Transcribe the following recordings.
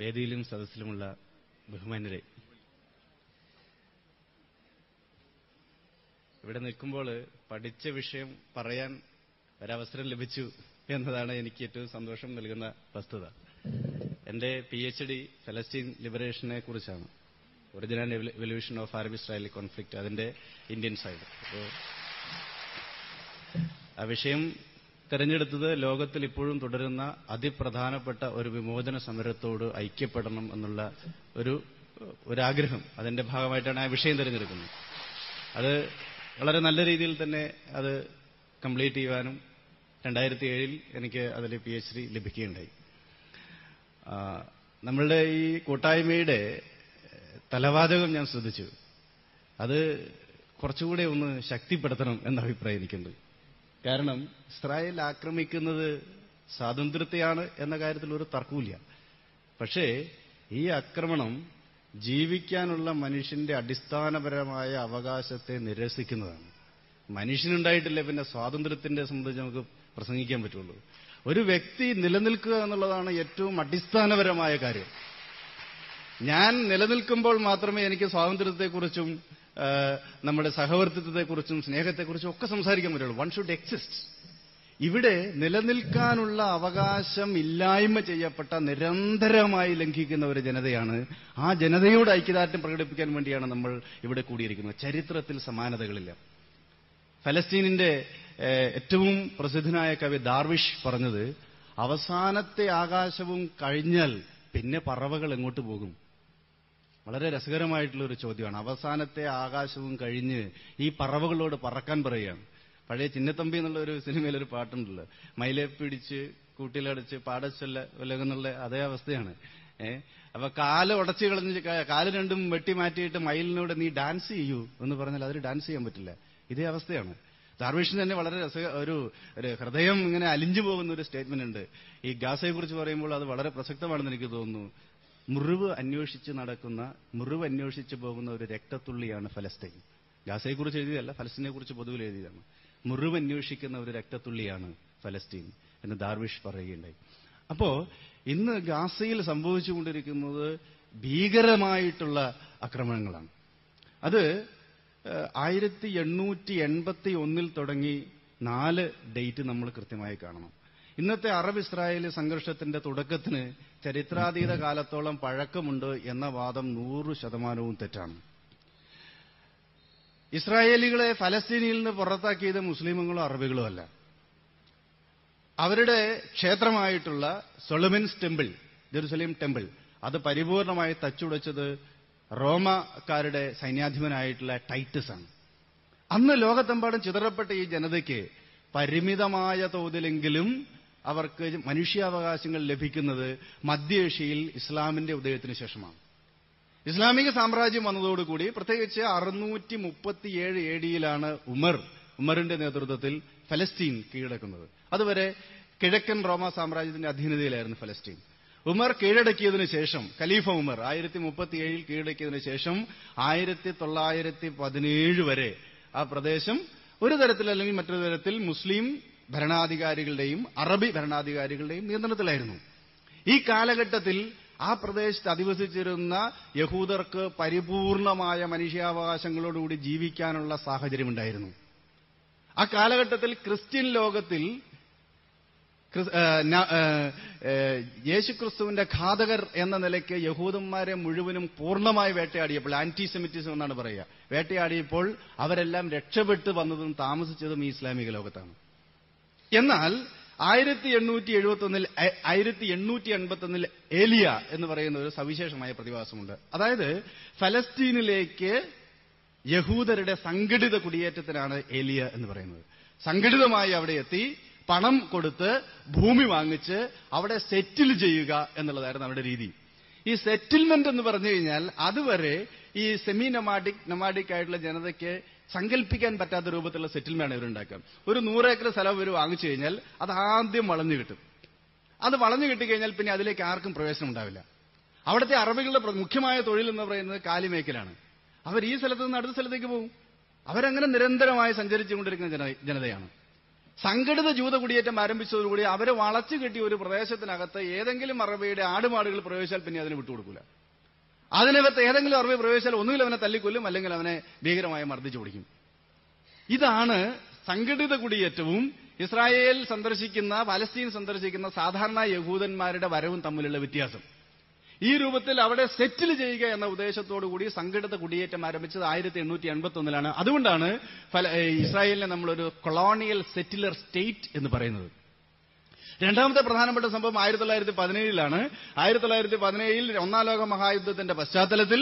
വേദിയിലും സദസ്സിലുമുള്ള ബഹുമാനരെ ഇവിടെ നിൽക്കുമ്പോൾ പഠിച്ച വിഷയം പറയാൻ ഒരവസരം ലഭിച്ചു എന്നതാണ് എനിക്ക് ഏറ്റവും സന്തോഷം നൽകുന്ന വസ്തുത. എന്റെ പി എച്ച് ഡി ഫലസ്തീൻ ലിബറേഷനെ കുറിച്ചാണ് original evolution of Arab Israeli conflict അതിന്റെ ഇന്ത്യൻ സൈഡ് ആ വിഷയം തെരഞ്ഞെടുത്തത് ലോകത്തിൽ ഇപ്പോഴും തുടരുന്ന അതിപ്രധാനപ്പെട്ട ഒരു വിമോചന സമരത്തോട് ഐക്യപ്പെടണം എന്നുള്ള ഒരു ഒരാഗ്രഹം. അതിന്റെ ഭാഗമായിട്ടാണ് ആ വിഷയം തിരഞ്ഞെടുക്കുന്നത്. അത് വളരെ നല്ല രീതിയിൽ തന്നെ അത് കംപ്ലീറ്റ് ചെയ്യാനും രണ്ടായിരത്തി ഏഴിൽ എനിക്ക് അതിൽ പി എച്ച് ഡി ലഭിക്കുകയുണ്ടായി. നമ്മളുടെ ഈ കൂട്ടായ്മയുടെ തലവാചകം ഞാൻ ശ്രദ്ധിച്ചു. അത് കുറച്ചുകൂടെ ഒന്ന് ശക്തിപ്പെടുത്തണം എന്ന അഭിപ്രായം എനിക്കുണ്ട്. കാരണം ഇസ്രായേൽ ആക്രമിക്കുന്നത് സ്വാതന്ത്ര്യത്തെയാണ് എന്ന കാര്യത്തിൽ ഒരു തർക്കമില്ല പക്ഷേ ഈ ആക്രമണം ജീവിക്കാനുള്ള മനുഷ്യന്റെ അടിസ്ഥാനപരമായ അവകാശത്തെ നിരസിക്കുന്നതാണ്. മനുഷ്യനുണ്ടായിട്ടില്ല പിന്നെ സ്വാതന്ത്ര്യത്തിന്റെ സംബന്ധിച്ച് നമുക്ക് പ്രസംഗിക്കാൻ പറ്റുള്ളൂ. ഒരു വ്യക്തി നിലനിൽക്കുക എന്നുള്ളതാണ് ഏറ്റവും അടിസ്ഥാനപരമായ കാര്യം. ഞാൻ നിലനിൽക്കുമ്പോൾ മാത്രമേ എനിക്ക് സ്വാതന്ത്ര്യത്തെക്കുറിച്ചും നമ്മുടെ സഹവർത്തിത്വത്തെക്കുറിച്ചും സ്നേഹത്തെക്കുറിച്ചും ഒക്കെ സംസാരിക്കാൻ പറ്റുള്ളൂ. വൺ ഷുഡ് എക്സിസ്റ്റ് ഇവിടെ നിലനിൽക്കാനുള്ള അവകാശം ഇല്ലായ്മ ചെയ്യപ്പെട്ട നിരന്തരമായി ലംഘിക്കുന്ന ഒരു ജനതയാണ് ആ ജനതയോട് ഐക്യദാർഢ്യം പ്രകടിപ്പിക്കാൻ വേണ്ടിയാണ് നമ്മൾ ഇവിടെ കൂടിയിരിക്കുന്നത്. ചരിത്രത്തിൽ സമാനതകളില്ല. ഫലസ്തീനിന്റെ ഏറ്റവും പ്രസിദ്ധനായ കവി ദാർവിഷ് പറഞ്ഞത് അവസാനത്തെ ആകാശവും കഴിഞ്ഞാൽ പിന്നെ പറവകൾ എങ്ങോട്ട് പോകും? വളരെ രസകരമായിട്ടുള്ള ഒരു ചോദ്യമാണ്. അവസാനത്തെ ആകാശവും കഴിഞ്ഞ് ഈ പറവകളോട് പറക്കാൻ പറയുകയാണ്. പഴയ ചിന്നത്തമ്പി എന്നുള്ള ഒരു സിനിമയിൽ ഒരു പാട്ടുണ്ടല്ലോ. മൈലേ പിടിച്ച് കൂട്ടിലടച്ച് പാടച്ചൊല്ല ഉലകുന്നുള്ള അതേ അവസ്ഥയാണ്. ഏ? അപ്പൊ കാൽ ഉടച്ചു കളഞ്ഞ് കാൽ രണ്ടും വെട്ടി മാറ്റിയിട്ട് മയിലിനോട് നീ ഡാൻസ് ചെയ്യൂ എന്ന് പറഞ്ഞാൽ അതിന് ഡാൻസ് ചെയ്യാൻ പറ്റില്ല. ഇതേ അവസ്ഥയാണ്. ദാർവേഷൻ തന്നെ വളരെ രസ ഒരു ഹൃദയം ഇങ്ങനെ അലിഞ്ഞു പോകുന്ന ഒരു സ്റ്റേറ്റ്മെന്റ് ഉണ്ട്. ഈ ഗാസയെ കുറിച്ച് പറയുമ്പോൾ അത് വളരെ പ്രസക്തമാണെന്ന് എനിക്ക് തോന്നുന്നു. മുറിവ് അന്വേഷിച്ച് നടക്കുന്ന മുറിവ് അന്വേഷിച്ച് പോകുന്ന ഒരു രക്തത്തുള്ളിയാണ് ഫലസ്തീൻ. ഗാസയെക്കുറിച്ച് എഴുതിയതല്ല ഫലസ്തീനെ കുറിച്ച് പൊതുവിൽ എഴുതിയതാണ്. മുറിവ് അന്വേഷിക്കുന്ന ഒരു രക്തത്തുള്ളിയാണ് ഫലസ്തീൻ എന്ന് ദാർവിഷ് പറയുകയുണ്ടായി. അപ്പോ ഇന്ന് ഗാസയിൽ സംഭവിച്ചുകൊണ്ടിരിക്കുന്നത് ഭീകരമായിട്ടുള്ള ആക്രമണങ്ങളാണ്. അത് ആയിരത്തി എണ്ണൂറ്റി എൺപത്തി ഒന്നിൽ തുടങ്ങി നാല് ഡേറ്റ് നമ്മൾ കൃത്യമായി കാണണം. ഇന്നത്തെ അറബ് ഇസ്രായേലി സംഘർഷത്തിന്റെ തുടക്കത്തിന് ചരിത്രാതീത കാലത്തോളം പഴക്കമുണ്ട് എന്ന വാദം നൂറ് ശതമാനവും തെറ്റാണ്. ഇസ്രായേലികളെ ഫലസ്തീനിൽ നിന്ന് പുറത്താക്കിയത് മുസ്ലിമുകളോ അറബികളോ അല്ല. അവരുടെ ക്ഷേത്രമായിട്ടുള്ള സൊളമൻസ് ടെമ്പിൾ ജെറുസലേം ടെമ്പിൾ അത് പരിപൂർണമായി തച്ചുടച്ചത് റോമക്കാരുടെ സൈന്യാധിപനായിട്ടുള്ള ടൈറ്റസ് ആണ്. അന്ന് ലോകത്തെമ്പാടും ചിതറപ്പെട്ട ഈ ജനതയ്ക്ക് പരിമിതമായ തോതിലെങ്കിലും അവർക്ക് മനുഷ്യാവകാശങ്ങൾ ലഭിക്കുന്നത് മധ്യേഷ്യയിൽ ഇസ്ലാമിന്റെ ഉദയത്തിന് ശേഷമാണ്. ഇസ്ലാമിക സാമ്രാജ്യം വന്നതോടുകൂടി പ്രത്യേകിച്ച് അറുന്നൂറ്റി മുപ്പത്തിയേഴ് എ ഡിയിലാണ് ഉമർ ഉമറിന്റെ നേതൃത്വത്തിൽ ഫലസ്തീൻ കീഴടക്കുന്നത്. അതുവരെ കിഴക്കൻ റോമ സാമ്രാജ്യത്തിന്റെ അധീനതയിലായിരുന്നു ഫലസ്തീൻ. ഉമർ കീഴടക്കിയതിനു ശേഷം ഖലീഫ ഉമർ ആയിരത്തി മുപ്പത്തിയേഴിൽ കീഴടക്കിയതിനു ശേഷം ആയിരത്തി തൊള്ളായിരത്തി പതിനേഴ് വരെ ആ പ്രദേശം ഒരു തരത്തിൽ അല്ലെങ്കിൽ മറ്റൊരു തരത്തിൽ മുസ്ലിം ഭരണാധികാരികളുടെയും അറബി ഭരണാധികാരികളുടെയും നിയന്ത്രണത്തിലായിരുന്നു. ഈ കാലഘട്ടത്തിൽ ആ പ്രദേശത്ത് അധിവസിച്ചിരുന്ന യഹൂദർക്ക് പരിപൂർണമായ മനുഷ്യാവകാശങ്ങളോടുകൂടി ജീവിക്കാനുള്ള സാഹചര്യമുണ്ടായിരുന്നു. ആ കാലഘട്ടത്തിൽ ക്രിസ്ത്യൻ ലോകത്തിൽ യേശുക്രിസ്തുവിന്റെ ഘാതകർ എന്ന നിലയ്ക്ക് യഹൂദന്മാരെ മുഴുവനും പൂർണമായി വേട്ടയാടിയപ്പോൾ ആന്റിസെമിറ്റിസം എന്നാണ് പറയുക വേട്ടയാടിയപ്പോൾ അവരെല്ലാം രക്ഷപ്പെട്ട് വന്നതും താമസിച്ചതും ഈ ഇസ്ലാമിക ലോകത്താണ്. എന്നാൽ ആയിരത്തി എണ്ണൂറ്റി എഴുപത്തി ഒന്നിൽ ആയിരത്തി എണ്ണൂറ്റി എൺപത്തി ഒന്നിൽ ഏലിയ എന്ന് പറയുന്ന ഒരു സവിശേഷമായ പ്രതിഭാസമുണ്ട്. അതായത് ഫലസ്തീനിലേക്ക് യഹൂദരുടെ സംഘടിത കുടിയേറ്റത്തിനാണ് ഏലിയ എന്ന് പറയുന്നത്. സംഘടിതമായി അവിടെ എത്തി പണം കൊടുത്ത് ഭൂമി വാങ്ങിച്ച് അവിടെ സെറ്റിൽ ചെയ്യുക എന്നുള്ളതായിരുന്നു അവരുടെ രീതി. ഈ സെറ്റിൽമെന്റ് എന്ന് പറഞ്ഞു കഴിഞ്ഞാൽ അതുവരെ ഈ സെമി നമാഡിക് നമാഡിക് ആയിട്ടുള്ള ജനതയ്ക്ക് സങ്കല്പിക്കാൻ പറ്റാത്ത രൂപത്തിലുള്ള സെറ്റിൽമെന്റ് ഇവരുണ്ടാക്കുക. ഒരു നൂറേക്കർ സ്ഥലം ഇവർ വാങ്ങിച്ചു കഴിഞ്ഞാൽ അത് ആദ്യം വളഞ്ഞു കിട്ടും. അത് വളഞ്ഞു കിട്ടിക്കഴിഞ്ഞാൽ പിന്നെ അതിലേക്ക് ആർക്കും പ്രവേശനം ഉണ്ടാവില്ല. അവിടുത്തെ അറബികളുടെ മുഖ്യമായ തൊഴിൽ എന്ന് പറയുന്നത് കാലിമേക്കലാണ് അവർ ഈ സ്ഥലത്ത് നിന്ന് അടുത്ത സ്ഥലത്തേക്ക് പോകും. അവരങ്ങനെ നിരന്തരമായി സഞ്ചരിച്ചുകൊണ്ടിരിക്കുന്ന ജനതയാണ്. സംഘടിത ജൂത കുടിയേറ്റം ആരംഭിച്ചതോടുകൂടി അവരെ വളച്ചു കെട്ടിയ ഒരു പ്രദേശത്തിനകത്ത് ഏതെങ്കിലും അറബിയുടെ ആടുമാടുകൾ പ്രവേശിച്ചാൽ പിന്നെ അതിന് വിട്ടുകൊടുക്കില്ല അതിനകത്ത് ഏതെങ്കിലും അറിവ് പ്രവേശിച്ചാൽ ഒന്നുകിൽ അവനെ തല്ലിക്കൊല്ലും അല്ലെങ്കിൽ അവനെ ഭീകരമായി മർദ്ദിച്ചു പിടിക്കും. ഇതാണ് സംഘടിത കുടിയേറ്റവും ഇസ്രായേൽ സന്ദർശിക്കുന്ന പലസ്തീൻ സന്ദർശിക്കുന്ന സാധാരണ യഹൂദന്മാരുടെ വരവും തമ്മിലുള്ള വ്യത്യാസം. ഈ രൂപത്തിൽ അവിടെ സെറ്റിൽ ചെയ്യുക എന്ന ഉദ്ദേശത്തോടുകൂടി സംഘടിത കുടിയേറ്റം ആരംഭിച്ചത് ആയിരത്തി എണ്ണൂറ്റി എൺപത്തി ഒന്നിലാണ് അതുകൊണ്ടാണ് ഇസ്രായേലിനെ നമ്മളൊരു കൊളോണിയൽ സെറ്റിലർ സ്റ്റേറ്റ് എന്ന് പറയുന്നത്. രണ്ടാമത്തെ പ്രധാനപ്പെട്ട സംഭവം ആയിരത്തി തൊള്ളായിരത്തി പതിനേഴിലാണ് ആയിരത്തി തൊള്ളായിരത്തി പതിനേഴിൽ ഒന്നാം ലോക മഹായുദ്ധത്തിന്റെ പശ്ചാത്തലത്തിൽ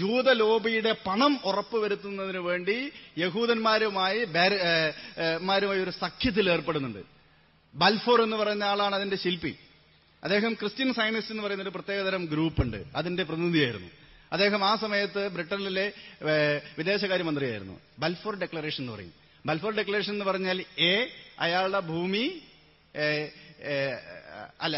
ജൂത ലോബിയുടെ പണം ഉറപ്പുവരുത്തുന്നതിന് വേണ്ടി യഹൂദന്മാരുമായി മാരുമായി ഒരു സഖ്യത്തിൽ ഏർപ്പെടുന്നുണ്ട്. ബൽഫോർ എന്ന് പറയുന്ന ആളാണ് അതിന്റെ ശില്പി. അദ്ദേഹം ക്രിസ്ത്യൻ സയനിസ്റ്റ് എന്ന് പറയുന്ന ഒരു പ്രത്യേകതരം ഗ്രൂപ്പ് ഉണ്ട് അതിന്റെ പ്രതിനിധിയായിരുന്നു. അദ്ദേഹം ആ സമയത്ത് ബ്രിട്ടനിലെ വിദേശകാര്യമന്ത്രിയായിരുന്നു. ബൽഫോർ ഡെക്ലറേഷൻ എന്ന് പറയും. ബൽഫോർ ഡെക്ലറേഷൻ എന്ന് പറഞ്ഞാൽ എ അയാളുടെ ഭൂമി അല്ല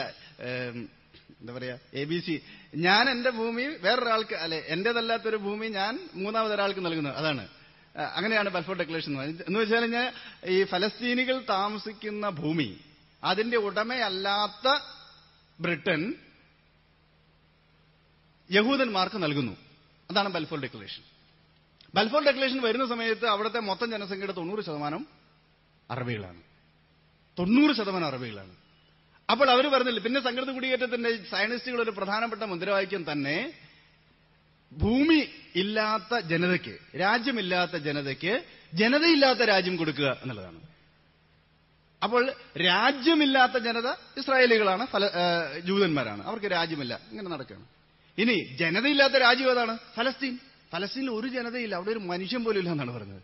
എന്താ പറയാ എ ബി സി. ഞാൻ എന്റെ ഭൂമി വേറൊരാൾക്ക് അല്ലെ എന്റേതല്ലാത്തൊരു ഭൂമി ഞാൻ മൂന്നാമതൊരാൾക്ക് നൽകുന്നത്. അതാണ്. അങ്ങനെയാണ് ബൽഫോർ ഡെക്ലറേഷൻ എന്ന് വെച്ചാൽ ഞാൻ ഈ ഫലസ്തീനികൾ താമസിക്കുന്ന ഭൂമി അതിന്റെ ഉടമയല്ലാത്ത ബ്രിട്ടൻ യഹൂദന്മാർക്ക് നൽകുന്നു. അതാണ് ബൽഫോർ ഡെക്ലറേഷൻ. ബൽഫോർ ഡെക്ലറേഷൻ വരുന്ന സമയത്ത് അവിടുത്തെ മൊത്തം ജനസംഖ്യയുടെ തൊണ്ണൂറ് ശതമാനം അറബികളാണ്. തൊണ്ണൂറ് ശതമാനം അറബികളാണ്. അപ്പോൾ അവർ പറഞ്ഞില്ല പിന്നെ സംഘടിത കുടിയേറ്റത്തിന്റെ സയനിസ്റ്റുകൾ ഒരു പ്രധാനപ്പെട്ട മുദ്രാവാക്യം തന്നെ ഭൂമി ഇല്ലാത്ത ജനതയ്ക്ക് രാജ്യമില്ലാത്ത ജനതയ്ക്ക് ജനതയില്ലാത്ത രാജ്യം കൊടുക്കുക എന്നുള്ളതാണ്. അപ്പോൾ രാജ്യമില്ലാത്ത ജനത ഇസ്രായേലികളാണ് ഫല ജൂതന്മാരാണ്. അവർക്ക് രാജ്യമില്ല. ഇങ്ങനെ നടക്കുകയാണ്. ഇനി ജനതയില്ലാത്ത രാജ്യം ഏതാണ്? ഫലസ്തീൻ. ഫലസ്തീനിൽ ഒരു ജനതയില്ല. അവിടെ ഒരു മനുഷ്യൻ പോലും ഇല്ല എന്നാണ് പറഞ്ഞത്.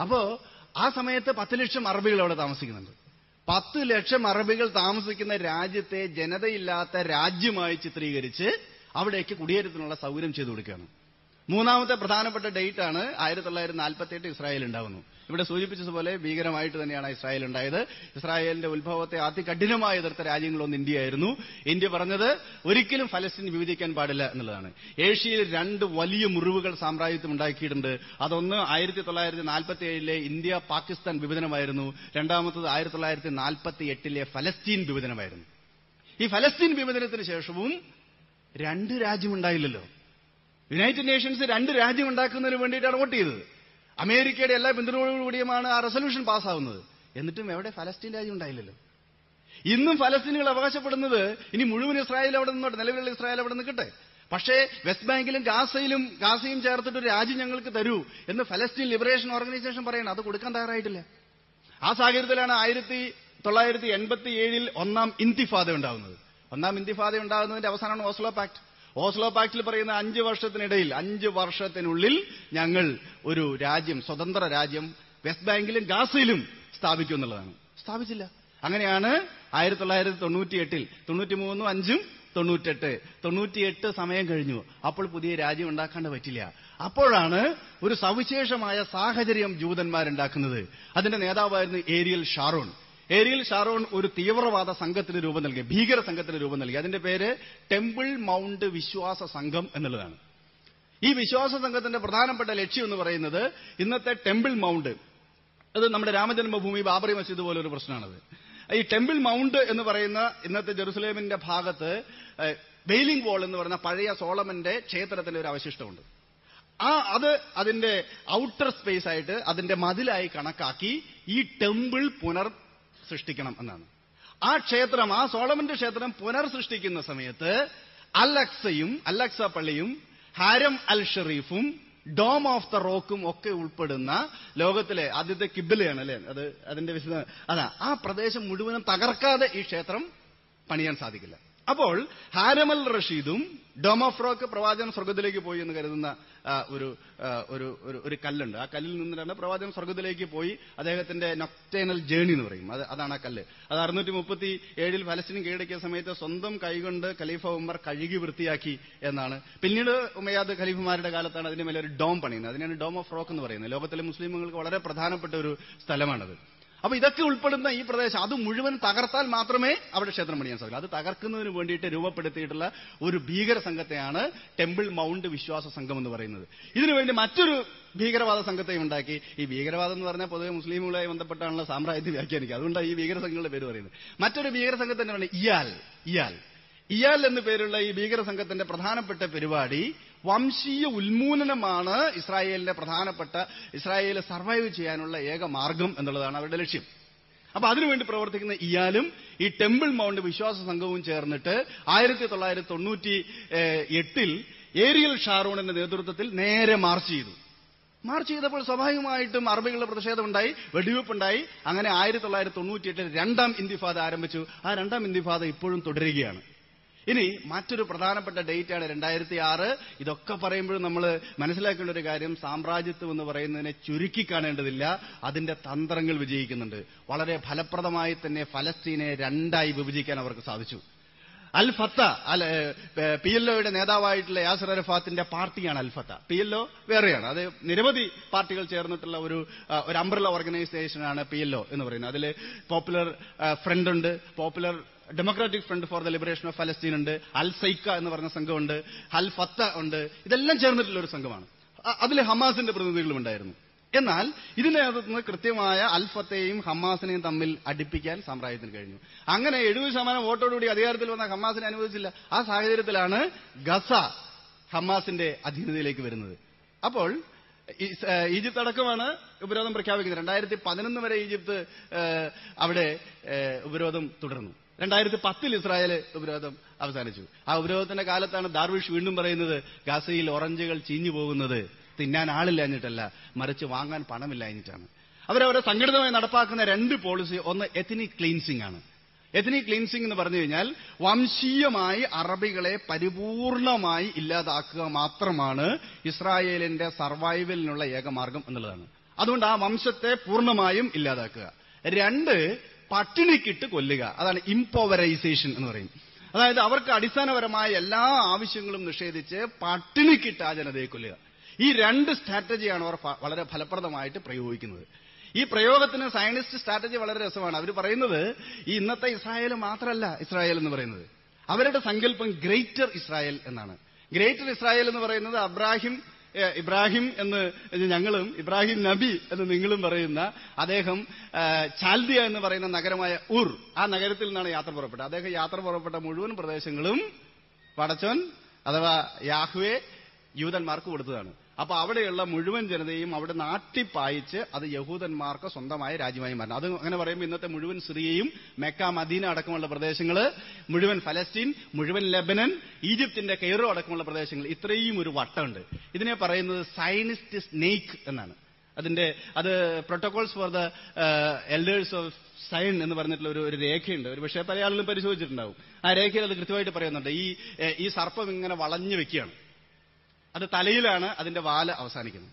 അപ്പോ ആ സമയത്ത് പത്ത് ലക്ഷം അറബികൾ അവിടെ താമസിക്കുന്നുണ്ട്. പത്ത് ലക്ഷം അറബികൾ താമസിക്കുന്ന രാജ്യത്തെ ജനതയില്ലാത്ത രാജ്യമായി ചിത്രീകരിച്ച് അവിടേക്ക് കുടിയേറ്റത്തിനുള്ള സൗകര്യം ചെയ്തു കൊടുക്കുകയാണ്. മൂന്നാമത്തെ പ്രധാനപ്പെട്ട ഡേറ്റ് ആണ് ആയിരത്തി തൊള്ളായിരത്തി നാൽപ്പത്തി എട്ട് ഇസ്രായേൽ ഉണ്ടാവുന്നു. ഇവിടെ സൂചിപ്പിച്ചതുപോലെ ഭീകരമായിട്ട് തന്നെയാണ് ഇസ്രായേൽ ഉണ്ടായത്. ഇസ്രായേലിന്റെ ഉത്ഭവത്തെ അതികഠിനമായി എതിർത്ത രാജ്യങ്ങളൊന്ന് ഇന്ത്യയായിരുന്നു. ഇന്ത്യ പറഞ്ഞത് ഒരിക്കലും ഫലസ്തീൻ വിഭജിക്കാൻ പാടില്ല എന്നുള്ളതാണ്. ഏഷ്യയിൽ രണ്ട് വലിയ മുറിവുകൾ സാമ്രാജ്യത്വം ഉണ്ടാക്കിയിട്ടുണ്ട്. അതൊന്ന് ആയിരത്തി തൊള്ളായിരത്തി നാൽപ്പത്തി ഏഴിലെ ഇന്ത്യ പാകിസ്ഥാൻ വിഭജനമായിരുന്നു. രണ്ടാമത്തത് ആയിരത്തി തൊള്ളായിരത്തി നാൽപ്പത്തി എട്ടിലെ ഫലസ്തീൻ വിഭജനമായിരുന്നു. ഈ ഫലസ്തീൻ വിഭജനത്തിന് ശേഷവും രണ്ട് രാജ്യമുണ്ടായില്ലല്ലോ യുണൈറ്റഡ് നേഷൻസ് രണ്ട് രാജ്യം ഉണ്ടാക്കുന്നതിന് വേണ്ടിയിട്ടാണ് വോട്ട് ചെയ്തത്. അമേരിക്കയുടെ എല്ലാ പിന്തുണയോടുകൂടിയുമാണ് ആ റെസൊല്യൂഷൻ പാസ്സാവുന്നത്. എന്നിട്ടും എവിടെ ഫലസ്തീൻ രാജ്യം ഉണ്ടായില്ലല്ലോ. ഇന്നും ഫലസ്തീനുകൾ അവകാശപ്പെടുന്നത് ഇനി മുഴുവൻ ഇസ്രായേൽ അവിടെ നിന്നോട്ടെ നിലവിലുള്ള ഇസ്രായേൽ അവിടെ നിൽക്കട്ടെ. പക്ഷേ വെസ്റ്റ് ബാങ്കിലും ഗാസയിലും ഗാസയും ചേർത്തിട്ട് ഒരു രാജ്യം ഞങ്ങൾക്ക് തരൂ എന്ന് ഫലസ്തീൻ ലിബറേഷൻ ഓർഗനൈസേഷൻ പറയണം അത് കൊടുക്കാൻ തയ്യാറായിട്ടില്ല. ആ സാഹചര്യത്തിലാണ് ആയിരത്തി തൊള്ളായിരത്തി എൺപത്തി ഏഴിൽ ഒന്നാം ഇന്തിഫാദ ഉണ്ടാകുന്നത് ഒന്നാം ഇന്തിഫാദ ഉണ്ടാകുന്നതിന്റെ അവസാനമാണ് ഓസ്ലോ പാക്ട്. ഓസ്ലോ പാക്റ്റിൽ പറയുന്ന അഞ്ച് വർഷത്തിനിടയിൽ അഞ്ച് വർഷത്തിനുള്ളിൽ ഞങ്ങൾ ഒരു രാജ്യം സ്വതന്ത്ര രാജ്യം വെസ്റ്റ് ബാങ്കിലും ഗാസയിലും സ്ഥാപിക്കും എന്നുള്ളതാണ്. സ്ഥാപിച്ചില്ല. അങ്ങനെയാണ് ആയിരത്തി തൊള്ളായിരത്തി തൊണ്ണൂറ്റി എട്ടിൽ തൊണ്ണൂറ്റി മൂന്നും അഞ്ചും തൊണ്ണൂറ്റെട്ട്. തൊണ്ണൂറ്റിയെട്ട് സമയം കഴിഞ്ഞു. അപ്പോൾ പുതിയ രാജ്യം ഉണ്ടാക്കാണ്ട് പറ്റില്ല. അപ്പോഴാണ് ഒരു സവിശേഷമായ സാഹചര്യം ജൂതന്മാരുണ്ടാക്കുന്നത്. അതിന്റെ നേതാവായിരുന്നു ഏരിയൽ ഷാറോൺ. ഏരിയൽ ഷാറോൺ ഒരു തീവ്രവാദ സംഘത്തിന് രൂപം നൽകി ഭീകര സംഘത്തിന് രൂപം നൽകി. അതിന്റെ പേര് ടെമ്പിൾ മൗണ്ട് വിശ്വാസ സംഘം എന്നുള്ളതാണ്. ഈ വിശ്വാസ സംഘത്തിന്റെ പ്രധാനപ്പെട്ട ലക്ഷ്യം എന്ന് പറയുന്നത് ഇന്നത്തെ ടെമ്പിൾ മൗണ്ട്. അത് നമ്മുടെ രാമജന്മഭൂമി ബാബറി മസ്ജിദ് പോലെ ഒരു പ്രശ്നമാണത്. ഈ ടെമ്പിൾ മൗണ്ട് എന്ന് പറയുന്ന ഇന്നത്തെ ജെറുസലേമിന്റെ ഭാഗത്ത് വെയിലിംഗ് വോൾ എന്ന് പറയുന്ന പഴയ സോളമന്റെ ക്ഷേത്രത്തിന്റെ ഒരു അവശിഷ്ടമുണ്ട്. ആ അത് അതിന്റെ ഔട്ടർ സ്പേസ് ആയിട്ട് അതിന്റെ മതിലായി കണക്കാക്കി ഈ ടെമ്പിൾ പുനർ സൃഷ്ടിക്കണം എന്നാണ്. ആ ക്ഷേത്രം ആ സോളമന്റെ ക്ഷേത്രം പുനർ സൃഷ്ടിക്കുന്ന സമയത്ത് അലക്സയും അലക്സ പള്ളിയും ഹാരം അൽ ഷെറീഫും ഡോം ഓഫ് ദ റോക്കും ഒക്കെ ഉൾപ്പെടുന്ന ലോകത്തിലെ ആദ്യത്തെ കിബിലയാണ് അല്ലെ? അത് അതിന്റെ വിശദ അതാ ആ പ്രദേശം മുഴുവനും തകർക്കാതെ ഈ ക്ഷേത്രം പണിയാൻ സാധിക്കില്ല. അപ്പോൾ ഹാരമൽ റഷീദും ഡോം ഓഫ് റോക്ക് പ്രവാചകൻ സ്വർഗത്തിലേക്ക് പോയി എന്ന് കരുതുന്ന ഒരു ഒരു ഒരു- ഒരു കല്ലുണ്ട്. ആ കല്ലിൽ നിന്നിട്ടാണ് പ്രവാചകൻ സ്വർഗത്തിലേക്ക് പോയി അദ്ദേഹത്തിന്റെ നൊക്ടേനൽ ജേണി എന്ന് പറയും. അത് അതാണ് ആ കല്ല്. അത് അറുന്നൂറ്റി മുപ്പത്തി ഏഴിൽ ഫലസ്തീൻ കീഴടക്കിയ സമയത്ത് സ്വന്തം കൈകൊണ്ട് ഖലീഫ ഉമർ കഴുകി വൃത്തിയാക്കി എന്നാണ്. പിന്നീട് ഉമയാദ് ഖലീഫുമാരുടെ കാലത്താണ് അതിന്റെ മേലെ ഒരു ഡോം പണിയുന്നത്. അതിനാണ് ഡോം ഓഫ് റോക്ക് എന്ന് പറയുന്നത്. ലോകത്തിലെ മുസ്ലിമുകൾക്ക് വളരെ പ്രധാനപ്പെട്ട ഒരു സ്ഥലമാണത്. അപ്പൊ ഇതൊക്കെ ഉൾപ്പെടുന്ന ഈ പ്രദേശം അത് മുഴുവൻ തകർത്താൽ മാത്രമേ അവിടെ ക്ഷേത്രം പണിയാൻ സാധിക്കൂ. അത് തകർക്കുന്നതിന് വേണ്ടിയിട്ട് രൂപപ്പെടുത്തിയിട്ടുള്ള ഒരു ഭീകര സംഘത്തെയാണ് ടെമ്പിൾ മൗണ്ട് വിശ്വാസ സംഘം എന്ന് പറയുന്നത്. ഇതിനുവേണ്ടി മറ്റൊരു ഭീകരവാദ സംഘത്തെയും ഉണ്ടാക്കി. ഈ ഭീകരവാദം എന്ന് പറഞ്ഞാൽ പൊതുവെ മുസ്ലിമുകളായി ബന്ധപ്പെട്ടാണല്ലോ സാമ്രാജ്യത്തെ വ്യാഖ്യാനിക്കുക. അതുകൊണ്ടാണ് ഈ ഭീകര സംഘങ്ങളുടെ പേര് പറയുന്നത്. മറ്റൊരു ഭീകര സംഘത്തിന്റെ ഇയാൽ ഇയാൽ. ഇയാൽ എന്നു പേരുള്ള ഈ ഭീകര സംഘത്തിന്റെ പ്രധാനപ്പെട്ട പരിപാടി വംശീയ ഉന്മൂലനമാണ് ഇസ്രായേലിന്റെ പ്രധാനപ്പെട്ട ഇസ്രായേൽ സർവൈവ് ചെയ്യാനുള്ള ഏക മാർഗം എന്നുള്ളതാണ് അവരുടെ ലക്ഷ്യം. അപ്പൊ അതിനുവേണ്ടി പ്രവർത്തിക്കുന്ന ഇയാലും ഈ ടെമ്പിൾ മൗണ്ട് വിശ്വാസ സംഘവും ചേർന്നിട്ട് ആയിരത്തി തൊള്ളായിരത്തി തൊണ്ണൂറ്റി എട്ടിൽ ഏരിയൽ ഷാറൂണിന്റെ നേതൃത്വത്തിൽ നേരെ മാർച്ച് ചെയ്തു. മാർച്ച് ചെയ്തപ്പോൾ സ്വാഭാവികമായിട്ടും അറബികളുടെ പ്രതിഷേധമുണ്ടായി വെടിവെപ്പുണ്ടായി അങ്ങനെ ആയിരത്തി തൊള്ളായിരത്തി തൊണ്ണൂറ്റിയെട്ടിൽ രണ്ടാം ഇന്തിഫാദ ആരംഭിച്ചു. ആ രണ്ടാം ഇന്തിഫാദ ഇപ്പോഴും തുടരുകയാണ്. ഇനി മറ്റൊരു പ്രധാനപ്പെട്ട ഡേറ്റ് ആണ് രണ്ടായിരത്തി ആറ് ഇതൊക്കെ പറയുമ്പോഴും നമ്മൾ മനസ്സിലാക്കേണ്ട ഒരു കാര്യം സാമ്രാജ്യത്വം എന്ന് പറയുന്നതിനെ ചുരുക്കി കാണേണ്ടതില്ല. അതിന്റെ തന്ത്രങ്ങൾ വിജയിക്കുന്നുണ്ട്. വളരെ ഫലപ്രദമായി തന്നെ ഫലസ്തീനെ രണ്ടായി വിഭജിക്കാൻ അവർക്ക് സാധിച്ചു. അൽ ഫത്ത അൽ പി എൽ ഒയുടെ നേതാവായിട്ടുള്ള യാസർ അറഫാത്തിന്റെ പാർട്ടിയാണ് Al Fatah. P L O വേറെയാണ്. അത് നിരവധി പാർട്ടികൾ ചേർന്നിട്ടുള്ള ഒരു ഒരു അംബ്രല ഓർഗനൈസേഷനാണ് പി എൽ ഒ എന്ന് പറയുന്നത്. അതിൽ പോപ്പുലർ ഫ്രണ്ട് ഉണ്ട്. Popular democratic front for the liberation of ഫലസ്തീൻ ഉണ്ട് അൽ സൈക്ക എന്ന് പറഞ്ഞ സംഘമുണ്ട് അൽ ഫത്ത ഉണ്ട് ഇതെല്ലാം ചേർന്നിട്ടുള്ള ഒരു സംഘമാണ്. അതിൽ ഹമാസിന്റെ പ്രതിനിധികളും ഉണ്ടായിരുന്നു. എന്നാൽ ഇതിനകത്ത് നിന്ന് കൃത്യമായ അൽഫത്തെയും ഹമാസിനെയും തമ്മിൽ അടുപ്പിക്കാൻ സാമ്രാജ്യത്തിന് കഴിഞ്ഞു. അങ്ങനെ എഴുപത് ശതമാനം വോട്ടോടുകൂടി അധികാരത്തിൽ വന്ന ഹമാസിനെ അനുവദിച്ചില്ല. ആ സാഹചര്യത്തിലാണ് ഗസ ഹമാസിന്റെ അധീനതയിലേക്ക് വരുന്നത്. അപ്പോൾ ഈജിപ്ത് അടക്കമാണ് ഉപരോധം പ്രഖ്യാപിക്കുന്നത്. രണ്ടായിരത്തി പതിനൊന്ന് വരെ ഈജിപ്ത് അവിടെ ഉപരോധം തുടർന്നു. രണ്ടായിരത്തി പത്തിൽ ഇസ്രായേൽ ഉപരോധം അവസാനിച്ചു. ആ ഉപരോധത്തിന്റെ കാലത്താണ് ദാർവിഷ് വീണ്ടും പറയുന്നത് ഗാസയിൽ ഓറഞ്ചുകൾ ചീഞ്ഞു പോകുന്നത്. തിന്നാൻ ആളില്ലാഞ്ഞിട്ടല്ല മറിച്ച് വാങ്ങാൻ പണമില്ലാഞ്ഞിട്ടാണ് അവരവരെ സംഘടിതമായി നടപ്പാക്കുന്ന രണ്ട് പോളിസി ഒന്ന് എഥനിക് ക്ലീൻസിംഗ് ആണ്. എഥനിക് ക്ലീൻസിംഗ് എന്ന് പറഞ്ഞു കഴിഞ്ഞാൽ വംശീയമായി അറബികളെ പരിപൂർണമായി ഇല്ലാതാക്കുക മാത്രമാണ് ഇസ്രായേലിന്റെ സർവൈവലിനുള്ള ഏകമാർഗം എന്നുള്ളതാണ്. അതുകൊണ്ട് ആ വംശത്തെ പൂർണമായും ഇല്ലാതാക്കുക. രണ്ട് പട്ടിണിക്കിട്ട് കൊല്ലുക. അതാണ് ഇംപോവറൈസേഷൻ എന്ന് പറയും. അതായത് അവർക്ക് അടിസ്ഥാനപരമായ എല്ലാ ആവശ്യങ്ങളും നിഷേധിച്ച് പട്ടിണിക്കിട്ട് ആ ജനതയെ കൊല്ലുക. ഈ രണ്ട് സ്ട്രാറ്റജിയാണ് അവർ വളരെ ഫലപ്രദമായിട്ട് പ്രയോഗിക്കുന്നത്. ഈ പ്രയോഗത്തിന് സയനിസ്റ്റ് സ്ട്രാറ്റജി വളരെ രസമാണ്. അവർ പറയുന്നത് ഈ ഇന്നത്തെ ഇസ്രായേൽ മാത്രമല്ല ഇസ്രായേൽ എന്ന് പറയുന്നത്. അവരുടെ സങ്കല്പം ഗ്രേറ്റർ ഇസ്രായേൽ എന്നാണ്. ഗ്രേറ്റർ ഇസ്രായേൽ എന്ന് പറയുന്നത് അബ്രാഹിം ഇബ്രാഹിം എന്ന് ഞങ്ങളും ഇബ്രാഹിം നബി എന്ന് നിങ്ങളും പറയുന്ന അദ്ദേഹം ചാൽദിയ എന്ന് പറയുന്ന നഗരമായ ഉർ ആ നഗരത്തിൽ നിന്നാണ് യാത്ര പുറപ്പെട്ടത്. അദ്ദേഹം യാത്ര പുറപ്പെട്ട മുഴുവൻ പ്രദേശങ്ങളും പടച്ചോൻ അഥവാ യാഹുവെ യൂതന്മാർക്ക് കൊടുത്തതാണ്. അപ്പൊ അവിടെയുള്ള മുഴുവൻ ജനതയും അവിടെ നാട്ടിപ്പായിച്ച് അത് യഹൂദന്മാർക്ക് സ്വന്തമായ രാജ്യമായി മാറണം അത് അങ്ങനെ പറയുമ്പോൾ ഇന്നത്തെ മുഴുവൻ സിറിയയും മെക്ക മദീന അടക്കമുള്ള പ്രദേശങ്ങൾ മുഴുവൻ ഫലസ്തീൻ മുഴുവൻ ലെബനൻ ഈജിപ്തിന്റെ കെയ്റോ അടക്കമുള്ള പ്രദേശങ്ങൾ ഇത്രയും ഒരു വട്ടമുണ്ട്. ഇതിനെ പറയുന്നത് സൈനിസ്റ്റ് സ്നേക്ക് എന്നാണ്. അതിന്റെ അത് protocols for the elders of Zion എന്ന് പറഞ്ഞിട്ടുള്ള ഒരു ഒരു രേഖയുണ്ട്. ഒരു പക്ഷേ പല ആളുകളും പരിശോധിച്ചിട്ടുണ്ടാവും. ആ രേഖയിൽ അത് കൃത്യമായിട്ട് പറയുന്നുണ്ട്. ഈ ഈ സർപ്പം ഇങ്ങനെ വളഞ്ഞു വെക്കുകയാണ്. അത് തലയിലാണ് അതിന്റെ വാൽ അവസാനിക്കുന്നത്.